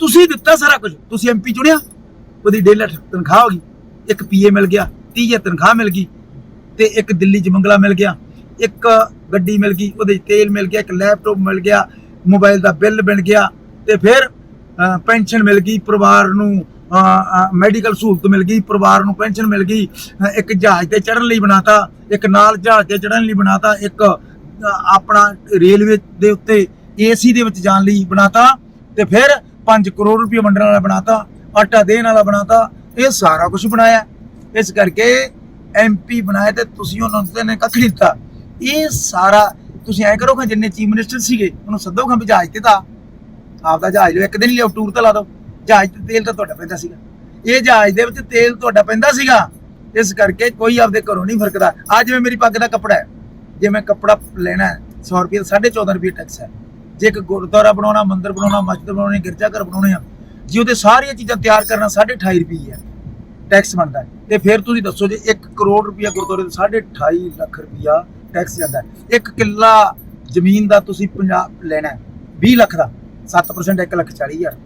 ਤੁਸੀਂ ਦਿੱਤਾ ਸਾਰਾ ਕੁਝ। ਤੁਸੀਂ ਐਮਪੀ ਚੁਣਿਆ, ਉਹਦੀ ਡੇਢ ਲੱਖ ਤਨਖਾਹ ਹੋ ਗਈ। ਇੱਕ ਪੀਏ ਮਿਲ ਗਿਆ 30000 ਤਨਖਾਹ ਮਿਲ ਗਈ ਤੇ ਇੱਕ ਦਿੱਲੀ 'ਚ ਬੰਗਲਾ ਮਿਲ ਗਿਆ, ਇੱਕ ਗੱਡੀ ਮਿਲ ਗਈ, ਉਹਦੇ 'ਚ ਤੇਲ ਮਿਲ ਗਿਆ, ਇੱਕ ਲੈਪਟਾਪ ਮਿਲ ਗਿਆ ਮੋਬਾਈਲ ਦਾ ਬਿੱਲ ਬਣ ਗਿਆ ਤੇ ਫਿਰ ਪੈਨਸ਼ਨ ਮਿਲ ਗਈ, ਪਰਿਵਾਰ ਨੂੰ ਮੈਡੀਕਲ ਸਹੂਲਤ ਮਿਲ ਗਈ, ਪਰਿਵਾਰ ਨੂੰ ਪੈਨਸ਼ਨ ਮਿਲ ਗਈ ਇੱਕ ਜਹਾਜ਼ ਤੇ ਚੜਨ ਲਈ ਬਣਾਤਾ, ਇੱਕ ਨਾਲ ਜਹਾਜ਼ ਤੇ ਚੜਨ ਲਈ ਬਣਾਤਾ, ਇੱਕ ਆਪਣਾ ਰੇਲਵੇ ਦੇ ਉੱਤੇ ਏਸੀ ਦੇ ਵਿੱਚ ਜਾਣ ਲਈ ਬਣਾਤਾ, ਤੇ ਫਿਰ 5 ਕਰੋੜ ਰੁਪਏ ਵੰਡਣ ਵਾਲਾ ਬਣਾਤਾ, ਆਟਾ ਦੇਣ ਵਾਲਾ ਬਣਾਤਾ, ਇਹ ਸਾਰਾ ਕੁਝ ਬਣਾਇਆ। ਇਸ ਕਰਕੇ ਐਮਪੀ ਬਣਾਏ ਤੇ ਤੁਸੀਂ ਉਹਨਾਂ ਨੇ ਤੇ ਕੱਖ ਨਹੀਂ ਦਿੱਤਾ। ਇਹ ਸਾਰਾ ਤੁਸੀਂ ਐ ਕਰੋ ਕਿ ਜਿੰਨੇ ਚੀਫ ਮਿਨਿਸਟਰ ਸੀਗੇ, ਉਹਨੂੰ ਸੱਦੋ ਖਾਂ ਜਹਾਜ਼ ਤੇ ਤਾਂ ਆਪ ਦਾ ਜਹਾਜ਼ ਲਿਓ ਇੱਕ ਦਿਨ ਲਿਓ ਟੂਰ ਤੇ ਲਾ ਦਿਓ। ਜਹਾਜ਼ ਤੇ ਤੇਲ ਤਾਂ ਤੁਹਾਡਾ ਪੈਂਦਾ ਸੀਗਾ। ਇਹ ਜਹਾਜ਼ ਦੇ ਵਿੱਚ ਤੇਲ ਤੁਹਾਡਾ ਪੈਂਦਾ ਸੀਗਾ। ਇਸ ਕਰਕੇ ਕੋਈ ਆਪਦੇ ਘਰੋਂ ਨਹੀਂ ਫਰਕਦਾ। ਅੱਜ ਜਿਵੇਂ ਮੇਰੀ ਪੱਗ ਦਾ ਕੱਪੜਾ ਹੈ। ਜੇ ਮੈਂ ਕੱਪੜਾ ਲੈਣਾ ਹੈ 100 ਰੁਪਏ ਦਾ 14.5 ਰੁਪਏ ਟੈਕਸ ਹੈ। ਜੇ ਇੱਕ ਗੁਰਦੁਆਰਾ ਬਣਾਉਣਾ ਮੰਦਿਰ ਬਣਾਉਣਾ ਮਸਜਿਦ ਬਣਾਉਣੀ ਗਿਰਜਾ ਘਰ ਬਣਾਉਣੇ ਆ ਜੇ ਉਹਦੇ ਸਾਰੀਆਂ ਚੀਜ਼ਾਂ ਤਿਆਰ ਕਰਨਾ 2.5 ਰੁਪਏ ਹੈ ਟੈਕਸ ਬਣਦਾ ਤੇ ਫਿਰ ਤੁਸੀਂ ਦੱਸੋ ਜੇ 1 ਕਰੋੜ ਰੁਪਇਆ ਗੁਰਦੁਆਰੇ ਦੇ 2.5 ਲੱਖ ਰੁਪਇਆ ਟੈਕਸ ਜਾਂਦਾ ਇੱਕ ਕਿੱਲਾ ਜ਼ਮੀਨ ਦਾ ਤੁਸੀਂ ਪੰਜਾਬ ਲੈਣਾ ਹੈ, 20 ਲੱਖ ਦਾ। 7% 1 ਲੱਖ 40 ਹਜ਼ਾਰ।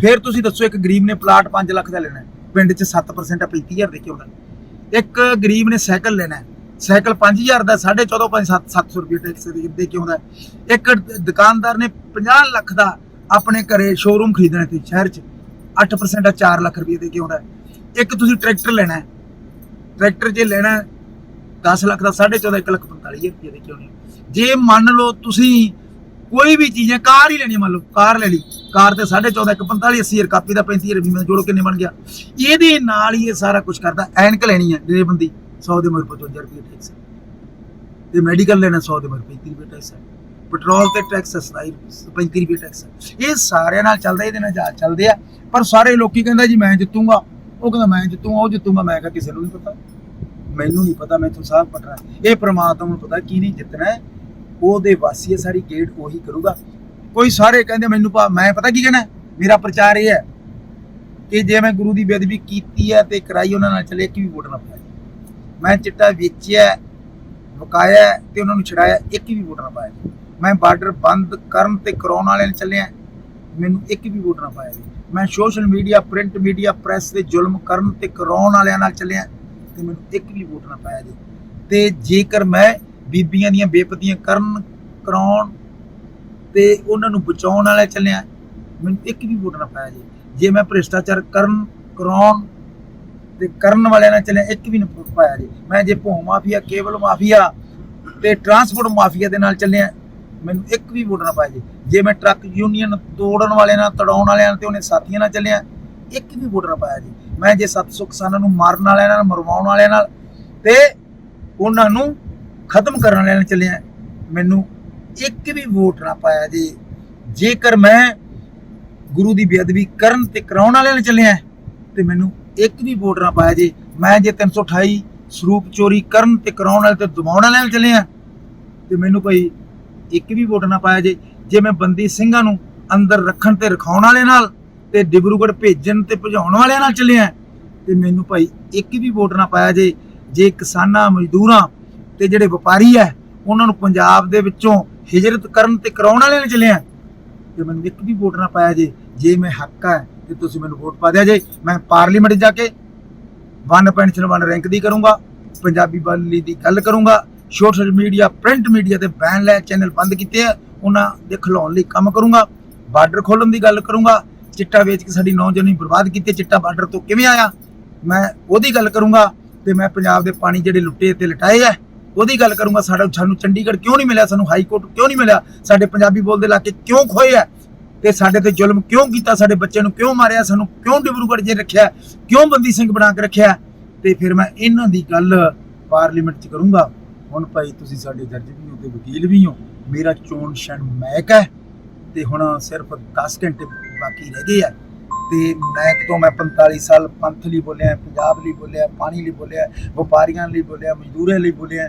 ਫਿਰ ਤੁਸੀਂ ਦੱਸੋ ਇੱਕ ਗਰੀਬ ਨੇ ਪਲਾਟ 5 ਲੱਖ ਦਾ ਲੈਣਾ ਪਿੰਡ 'ਚ 7% ਆ 35000 ਦੇ ਕੇ ਆਉਂਦਾ ਇੱਕ ਗਰੀਬ ਨੇ ਸਾਈਕਲ ਲੈਣਾ ਹੈ, ਸਾਈਕਲ 5000 ਦਾ 14.5 5 700 ਰੁਪਏ ਟੈਕਸ ਦੇ ਕੇ ਆਉਂਦਾ ਇੱਕ ਦੁਕਾਨਦਾਰ ਨੇ 50 ਲੱਖ ਦਾ ਆਪਣੇ ਘਰੇ ਸ਼ੋਰੂਮ ਖਰੀਦਣਾ ਤੇ ਸ਼ਹਿਰ 'ਚ। 8% ਆ 4 ਲੱਖ ਰੁਪਏ ਦੇ ਕੇ ਆਉਂਦਾ ਇੱਕ ਤੁਸੀਂ ਟਰੈਕਟਰ ਲੈਣਾ ਟਰੈਕਟਰ ਜੇ ਲੈਣਾ ਹੈ, 10 ਲੱਖ ਦਾ 14.5 1 ਲੱਖ 45 ਰੁਪਏ ਦੇ ਕੇ ਆਉਣੀ ਜੇ ਮੰਨ ਲਓ ਤੁਸੀਂ ਕੋਈ ਵੀ ਚੀਜ਼ ਹੈ, ਕਾਰ ਹੀ ਲੈਣੀ ਮੰਨ ਲਓ, ਕਾਰ ਲੈ ਲਈ। ਕਾਰ ਤੇ 14.5 1 45 80 ਕਾਪੀ ਦਾ 35 ਰੁਪਏ ਮੈਂ ਕਿੰਨੇ ਬਣ ਗਿਆ। ਇਹਦੇ ਨਾਲ ਹੀ ਇਹ ਸਾਰਾ ਕੁਝ ਕਰਦਾ। ਐਨਕ ਲੈਣੀ ਹੈ ਜਿਹੜੇ 100 ਦੇ ਮਗਰ 55 ਰੁਪਏ ਟੈਕਸ ਤੇ ਮੈਡੀਕਲ ਲੈਣਾ 100 ਦੇ ਮਗਰ 35 ਰੁਪਏ ਟੈਕਸ ਹੈ। ਪੈਟਰੋਲ ਤੇ ਟੈਕਸ ਹੈ 35 ਰੁਪਏ ਟੈਕਸ ਇਹ ਸਾਰਿਆਂ ਨਾਲ ਚੱਲਦਾ, ਇਹਦੇ ਨਾਲ ਚੱਲਦੇ ਆ। ਪਰ ਸਾਰੇ ਲੋਕੀ ਕਹਿੰਦਾ ਜੀ, ਮੈਂ ਜਿੱਤੂਗਾ। ਉਹ ਕਹਿੰਦਾ, ਮੈਂ ਜਿੱਤੂਗਾ, ਉਹ ਜਿੱਤੂਗਾ। ਮੈਂ ਕਿਹਾ, ਕਿਸੇ ਨੂੰ ਨਹੀਂ ਪਤਾ। ਮੈਨੂੰ ਨਹੀਂ ਪਤਾ, ਮੈਂ ਤੁਹਾਨੂੰ ਸਾਹ ਪਟਣਾ ਇਹ ਪ੍ਰਮਾਤਮਾ ਨੂੰ ਪਤਾ, ਕੀ ਨਹੀਂ ਜਿੱਤਣਾ ਉਹਦੇ ਵਾਸੀ ਸਾਰੀ ਗੇਟ ਉਹੀ ਕਰੂਗਾ। ਕੋਈ ਸਾਰੇ ਕਹਿੰਦੇ ਮੈਨੂੰ ਭਾ- ਮੈਂ ਪਤਾ ਕੀ ਕਹਿਣਾ? ਮੇਰਾ ਪ੍ਰਚਾਰ ਇਹ ਹੈ ਕਿ ਜੇ ਮੈਂ ਗੁਰੂ ਦੀ ਬੇਅਦਬੀ ਕੀਤੀ ਹੈ ਤੇ ਕਰਾਈ ਉਹਨਾਂ ਨਾਲ ਚੱਲੇ, ਇੱਕ ਵੀ ਵੋਟ ਨਾ ਪਾਇਆ। ਮੈਂ ਚਿੱਟਾ ਵੇਚਿਆ ਵਕਾਇਆ ਤੇ ਉਹਨਾਂ ਨੂੰ ਛਡਾਇਆ, ਇੱਕ ਵੀ ਵੋਟ ਨਾ ਪਾਇਆ। ਮੈਂ ਬਾਰਡਰ ਬੰਦ ਕਰਨ ਤੇ ਕਰਾਉਣ ਵਾਲਿਆਂ ਨੇ ਚੱਲਿਆ, ਮੈਨੂੰ ਇੱਕ ਵੀ ਵੋਟ ਨਾ ਪਾਇਆ। ਜੀ। ਮੈਂ social media print media press ਤੇ ਜ਼ੁਲਮ ਕਰਨ ਤੇ ਕਰਾਉਣ ਵਾਲਿਆਂ ਨਾਲ ਚੱਲਿਆ ਤੇ ਮੈਨੂੰ ਇੱਕ ਵੀ ਵੋਟ ਨਾ ਪਾਇਆ ਜੀ। ਤੇ ਜੇਕਰ ਮੈਂ ਬੀਬੀਆਂ ਦੀਆਂ ਬੇਪਤੀਆਂ ਕਰਨ, ਕਰਾਉਣ ਤੇ ਉਹਨਾਂ ਨੂੰ ਬਚਾਉਣ ਵਾਲੇ ਚੱਲਿਆ। ਮੈਨੂੰ ਇੱਕ ਵੀ ਵੋਟ ਨਾ ਪਾਇਆ ਜੀ। ਜੇ ਮੈਂ ਭ੍ਰਿਸ਼ਟਾਚਾਰ ਕਰਨ, ਕਰਾਉਣ ਤੇ ਕਰਨ ਵਾਲਿਆਂ ਨਾਲ ਚੱਲਿਆ, ਇੱਕ ਵੀ ਨਹੀਂ ਪਾਇਆ ਜੀ। ਮੈਂ ਜੇ ਭੂ ਮਾਫੀਆ ਕੇਬਲ ਮਾਫੀਆ ਤੇ ਟਰਾਂਸਪੋਰਟ ਮਾਫੀਆ ਦੇ ਨਾਲ ਚੱਲਿਆ, ਮੈਨੂੰ ਇੱਕ ਵੀ ਵੋਟ ਨਾ ਪਾਇਆ ਜੀ। ਜੇ ਮੈਂ ਟਰੱਕ ਯੂਨੀਅਨ ਤੋੜਨ ਵਾਲਿਆਂ ਨਾਲ, ਤੜਾਉਣ ਵਾਲਿਆਂ ਨਾਲ ਤੇ ਉਹਨੇ ਸਾਥੀਆਂ ਨਾਲ ਚੱਲਿਆ, ਇੱਕ ਵੀ ਵੋਟ ਨਾ ਪਾਇਆ ਜੀ। ਮੈਂ ਜੇ ਸੱਤ ਸੁੱਖ ਕਿਸਾਨਾਂ ਨੂੰ ਮਾਰਨ ਵਾਲਿਆਂ ਨਾਲ, ਮਰਵਾਉਣ ਵਾਲਿਆਂ ਨਾਲ ਤੇ ਉਹਨਾਂ ਨੂੰ ਖਤਮ ਕਰਨ ਵਾਲਿਆਂ ਨਾਲ ਚੱਲਿਆ। ਮੈਨੂੰ ਇੱਕ ਵੀ ਵੋਟ ਨਾ ਪਾਇਆ ਜੀ। ਜੇਕਰ ਮੈਂ ਗੁਰੂ ਦੀ ਬੇਅਦਬੀ ਕਰਨ ਤੇ ਕਰਾਉਣ ਵਾਲਿਆਂ ਨਾਲ ਚੱਲਿਆ ਤੇ ਮੈਨੂੰ ਇੱਕ ਵੀ ਵੋਟ ਨਾ ਪਾਇਆ ਜੀ। ਮੈਂ ਜੇ 328 ਸਰੂਪ ਚੋਰੀ ਕਰਨ ਤੇ ਕਰਾਉਣ ਵਾਲੇ ਤੇ ਦਬਾਉਣ ਵਾਲਿਆਂ ਨਾਲ ਚੱਲਿਆ ਤੇ ਮੈਨੂੰ ਭਾਈ ਇੱਕ ਵੀ ਵੋਟ ਨਾ ਪਾਇਆ ਜੀ। ਜੇ ਮੈਂ ਬੰਦੀ ਸਿੰਘਾਂ ਨੂੰ ਅੰਦਰ ਰੱਖਣ ਤੇ ਰਖਾਉਣ ਵਾਲੇ ਨਾਲ ਤੇ ਡਿਬਰੂਗੜ੍ਹ ਭੇਜਣ ਤੇ ਭਜਾਉਣ ਵਾਲਿਆਂ ਨਾਲ ਚੱਲਿਆ ਤੇ ਮੈਨੂੰ ਭਾਈ ਇੱਕ ਵੀ ਵੋਟ ਨਾ ਪਾਇਆ ਜੇ। ਜੇ ਕਿਸਾਨਾਂ, ਮਜ਼ਦੂਰਾਂ ਤੇ ਜਿਹੜੇ ਵਪਾਰੀ ਹੈ, ਉਹਨਾਂ ਨੂੰ ਪੰਜਾਬ ਦੇ ਵਿੱਚੋਂ ਹਿਜਰਤ ਕਰਨ ਤੇ ਕਰਾਉਣ ਵਾਲਿਆਂ ਨਾਲ ਚੱਲਿਆ ਤੇ ਮੈਨੂੰ ਇੱਕ ਵੀ ਵੋਟ ਨਾ ਪਾਇਆ ਜੇ ਜੇ ਮੈਂ ਹੱਕ ਹੈ ਤੇ ਤੁਸੀਂ ਮੈਨੂੰ ਵੋਟ ਪਾ ਦਿਆ ਜੇ, ਮੈਂ ਪਾਰਲੀਮੈਂਟ ਜਾ ਕੇ ਵਨ ਪੈਨਸ਼ਨ ਵਨ ਰੈਂਕ ਦੀ ਕਰੂੰਗਾ, ਪੰਜਾਬੀ ਬੋਲੀ ਦੀ ਗੱਲ ਕਰੂੰਗਾ, ਸੋਸ਼ਲ ਮੀਡੀਆ, ਪ੍ਰਿੰਟ ਮੀਡੀਆ ਤੇ ਬੈਨ ਲੈ ਚੈਨਲ ਬੰਦ ਕੀਤੇ ਆ, ਉਹਨਾਂ ਦੇ ਖਿਲਾਉਣ ਲਈ ਕੰਮ ਕਰੂੰਗਾ, ਬਾਰਡਰ ਖੋਲਣ ਦੀ ਗੱਲ ਕਰੂੰਗਾ, ਚਿੱਟਾ ਵੇਚ ਕੇ ਸਾਡੀ ਨੌਜਵਾਨੀ ਬਰਬਾਦ ਕੀਤੀ, ਚਿੱਟਾ ਬਾਰਡਰ ਤੋਂ ਕਿਵੇਂ ਆਇਆ? ਮੈਂ ਉਹਦੀ ਗੱਲ ਕਰੂੰਗਾ ਤੇ ਮੈਂ ਪੰਜਾਬ ਦੇ ਪਾਣੀ ਜਿਹੜੇ ਲੁੱਟੇ ਤੇ ਲਟਾਏ ਆ ਉਹਦੀ ਗੱਲ ਕਰੂੰਗਾ, ਸਾਡਾ ਸਾਨੂੰ ਚੰਡੀਗੜ੍ਹ ਕਿਉਂ ਨਹੀਂ ਮਿਲਿਆ? ਸਾਨੂੰ ਹਾਈ ਕੋਰਟ ਕਿਉਂ ਨਹੀਂ ਮਿਲਿਆ? ਸਾਡੇ ਪੰਜਾਬੀ ਬੋਲਦੇ ਇਲਾਕੇ ਕਿਉਂ ਖੋਏ ਆ ਤੇ ਸਾਡੇ ਤੇ ਜ਼ੁਲਮ ਕਿਉਂ ਕੀਤਾ? ਸਾਡੇ ਬੱਚਿਆਂ ਨੂੰ ਕਿਉਂ ਮਾਰਿਆ? ਸਾਨੂੰ ਕਿਉਂ ਡਿਬਰੂਗੜ੍ਹ ਜੇ ਰੱਖਿਆ? ਕਿਉਂ ਬੰਦੀ ਸਿੰਘ ਬਣਾ ਕੇ ਰੱਖਿਆ? ਤੇ ਫਿਰ ਮੈਂ ਇਹਨਾਂ ਦੀ ਗੱਲ ਪਾਰਲੀਮੈਂਟ 'ਚ ਕਰੂੰਗਾ। ਹੁਣ ਭਾਈ ਤੁਸੀਂ ਸਾਡੇ ਜੱਜ ਵੀ ਹੋ ਤੇ ਵਕੀਲ ਵੀ ਹੋ, ਮੇਰਾ ਚੋਣ ਛਣ ਮਹਿਕ ਹੈ ਤੇ ਹੁਣ ਸਿਰਫ 10 ਘੰਟੇ ਬਾਕੀ ਰਹਿ ਗਏ ਆ ਤੇ ਮੈਕ ਤੋਂ ਮੈਂ 45 ਸਾਲ ਪੰਥ ਲਈ ਬੋਲਿਆ, ਪੰਜਾਬ ਲਈ ਬੋਲਿਆ, ਪਾਣੀ ਲਈ ਬੋਲਿਆ, ਵਪਾਰੀਆਂ ਲਈ ਬੋਲਿਆ, ਮਜ਼ਦੂਰਾਂ ਲਈ ਬੋਲਿਆ,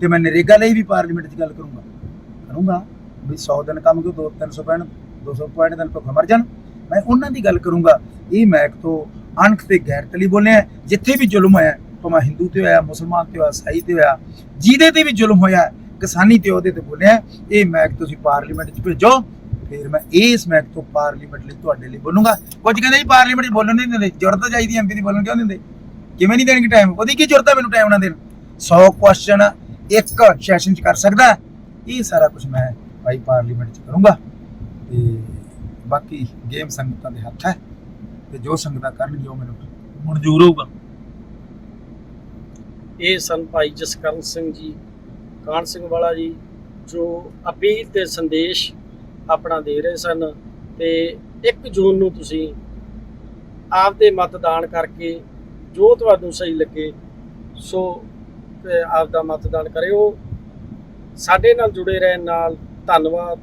ਤੇ ਮੈਂ ਨਰੇਗਾ ਲਈ ਵੀ ਪਾਰਲੀਮੈਂਟ 'ਚ ਗੱਲ ਕਰੂੰਗਾ। ਕਰੂੰਗਾ ਵੀ 100 ਦਿਨ ਕੰਮ ਕਿਉਂ 2 300 ਪੈਣ 200 ਪੁਆਇੰਟ ਦਿਨ ਭੁੱਖ ਮਰ ਜਾਣ। ਮੈਂ ਉਹਨਾਂ ਦੀ ਗੱਲ ਕਰੂੰਗਾ। ਇਹ ਮੈਕ ਤੋਂ ਅਣਖ ਤੇ ਗੈਰਤ ਲਈ ਬੋਲਿਆ, ਜਿੱਥੇ ਵੀ ਜ਼ੁਲਮ ਹੋਇਆ, ਭਾਵੇਂ ਹਿੰਦੂ ਤੇ ਹੋਇਆ, ਮੁਸਲਮਾਨ ਤੇ ਹੋਇਆ ਸਾਈ ਤੇ ਹੋਇਆ, ਜਿਹਦੇ ਤੇ ਵੀ ਜ਼ੁਲਮ ਹੋਇਆ, ਕਿਸਾਨੀ ਤੇ ਉਹਦੇ ਤੇ ਬੋਲਿਆ, ਇਹ ਮੈਕ ਤੁਸੀਂ ਪਾਰਲੀਮੈਂਟ 'ਚ ਭੇਜੋ। ਫਿਰ ਮੈਂ ਇਸ ਮੈਕ ਤੋਂ ਪਾਰਲੀਮੈਂਟ ਲਈ ਤੁਹਾਡੇ ਲਈ ਬੋਲੂੰਗਾ। ਕੁਝ ਕਹਿੰਦੇ ਜੀ ਪਾਰਲੀਮੈਂਟ 'ਚ ਬੋਲਣ ਨਹੀਂ ਦਿੰਦੇ ਜ਼ਰੂਰਤ ਚਾਹੀਦੀ ਐਮਪੀ ਦੀ ਬੋਲਣ ਕਿਉਂ ਦਿੰਦੇ? ਕਿਵੇਂ ਨਹੀਂ ਦੇਣਗੇ ਟਾਈਮ ਉਹਦੀ ਕੀ ਜ਼ਰੂਰਤ ਹੈ ਮੈਨੂੰ ਟਾਈਮ ਨਾ ਦੇਣ? 100 ਕੁਐਸਚਨ ਇੱਕ ਸੈਸ਼ਨ 'ਚ ਕਰ ਸਕਦਾ ਇਹ ਸਾਰਾ ਕੁਝ ਮੈਂ ਭਾਈ ਪਾਰਲੀਮੈਂਟ 'ਚ ਕਰੂੰਗਾ। ਤੇ ਬਾਕੀ ਗੇਮ ਸੰਗਤਾਂ ਦੇ ਹੱਥ ਹੈ। ਤੇ ਜੋ ਸੰਗਤਾਂ ਕਰਨਗੇ ਉਹ ਮੈਨੂੰ ਮਨਜ਼ੂਰ ਹੋਊਗਾ। ਇਹ ਸਨ ਭਾਈ ਜਸਕਰਨ ਸਿੰਘ ਜੀ ਕਾਨ ਸਿੰਘ ਵਾਲਾ ਜੀ, ਜੋ ਅਪੀਲ ਤੇ ਸੰਦੇਸ਼ ਆਪਣਾ ਦੇ ਰਹੇ ਸਨ ਤੇ 1 ਜੂਨ ਨੂੰ ਤੁਸੀਂ ਆਪਦੇ ਮਤਦਾਨ ਕਰਕੇ ਜੋ ਤੁਹਾਨੂੰ ਸਹੀ ਲੱਗੇ, ਸੋ ਆਪਦਾ ਮਤਦਾਨ ਕਰਿਓ। ਸਾਡੇ ਨਾਲ ਜੁੜੇ ਰਹਿਣ ਨਾਲ ਧੰਨਵਾਦ।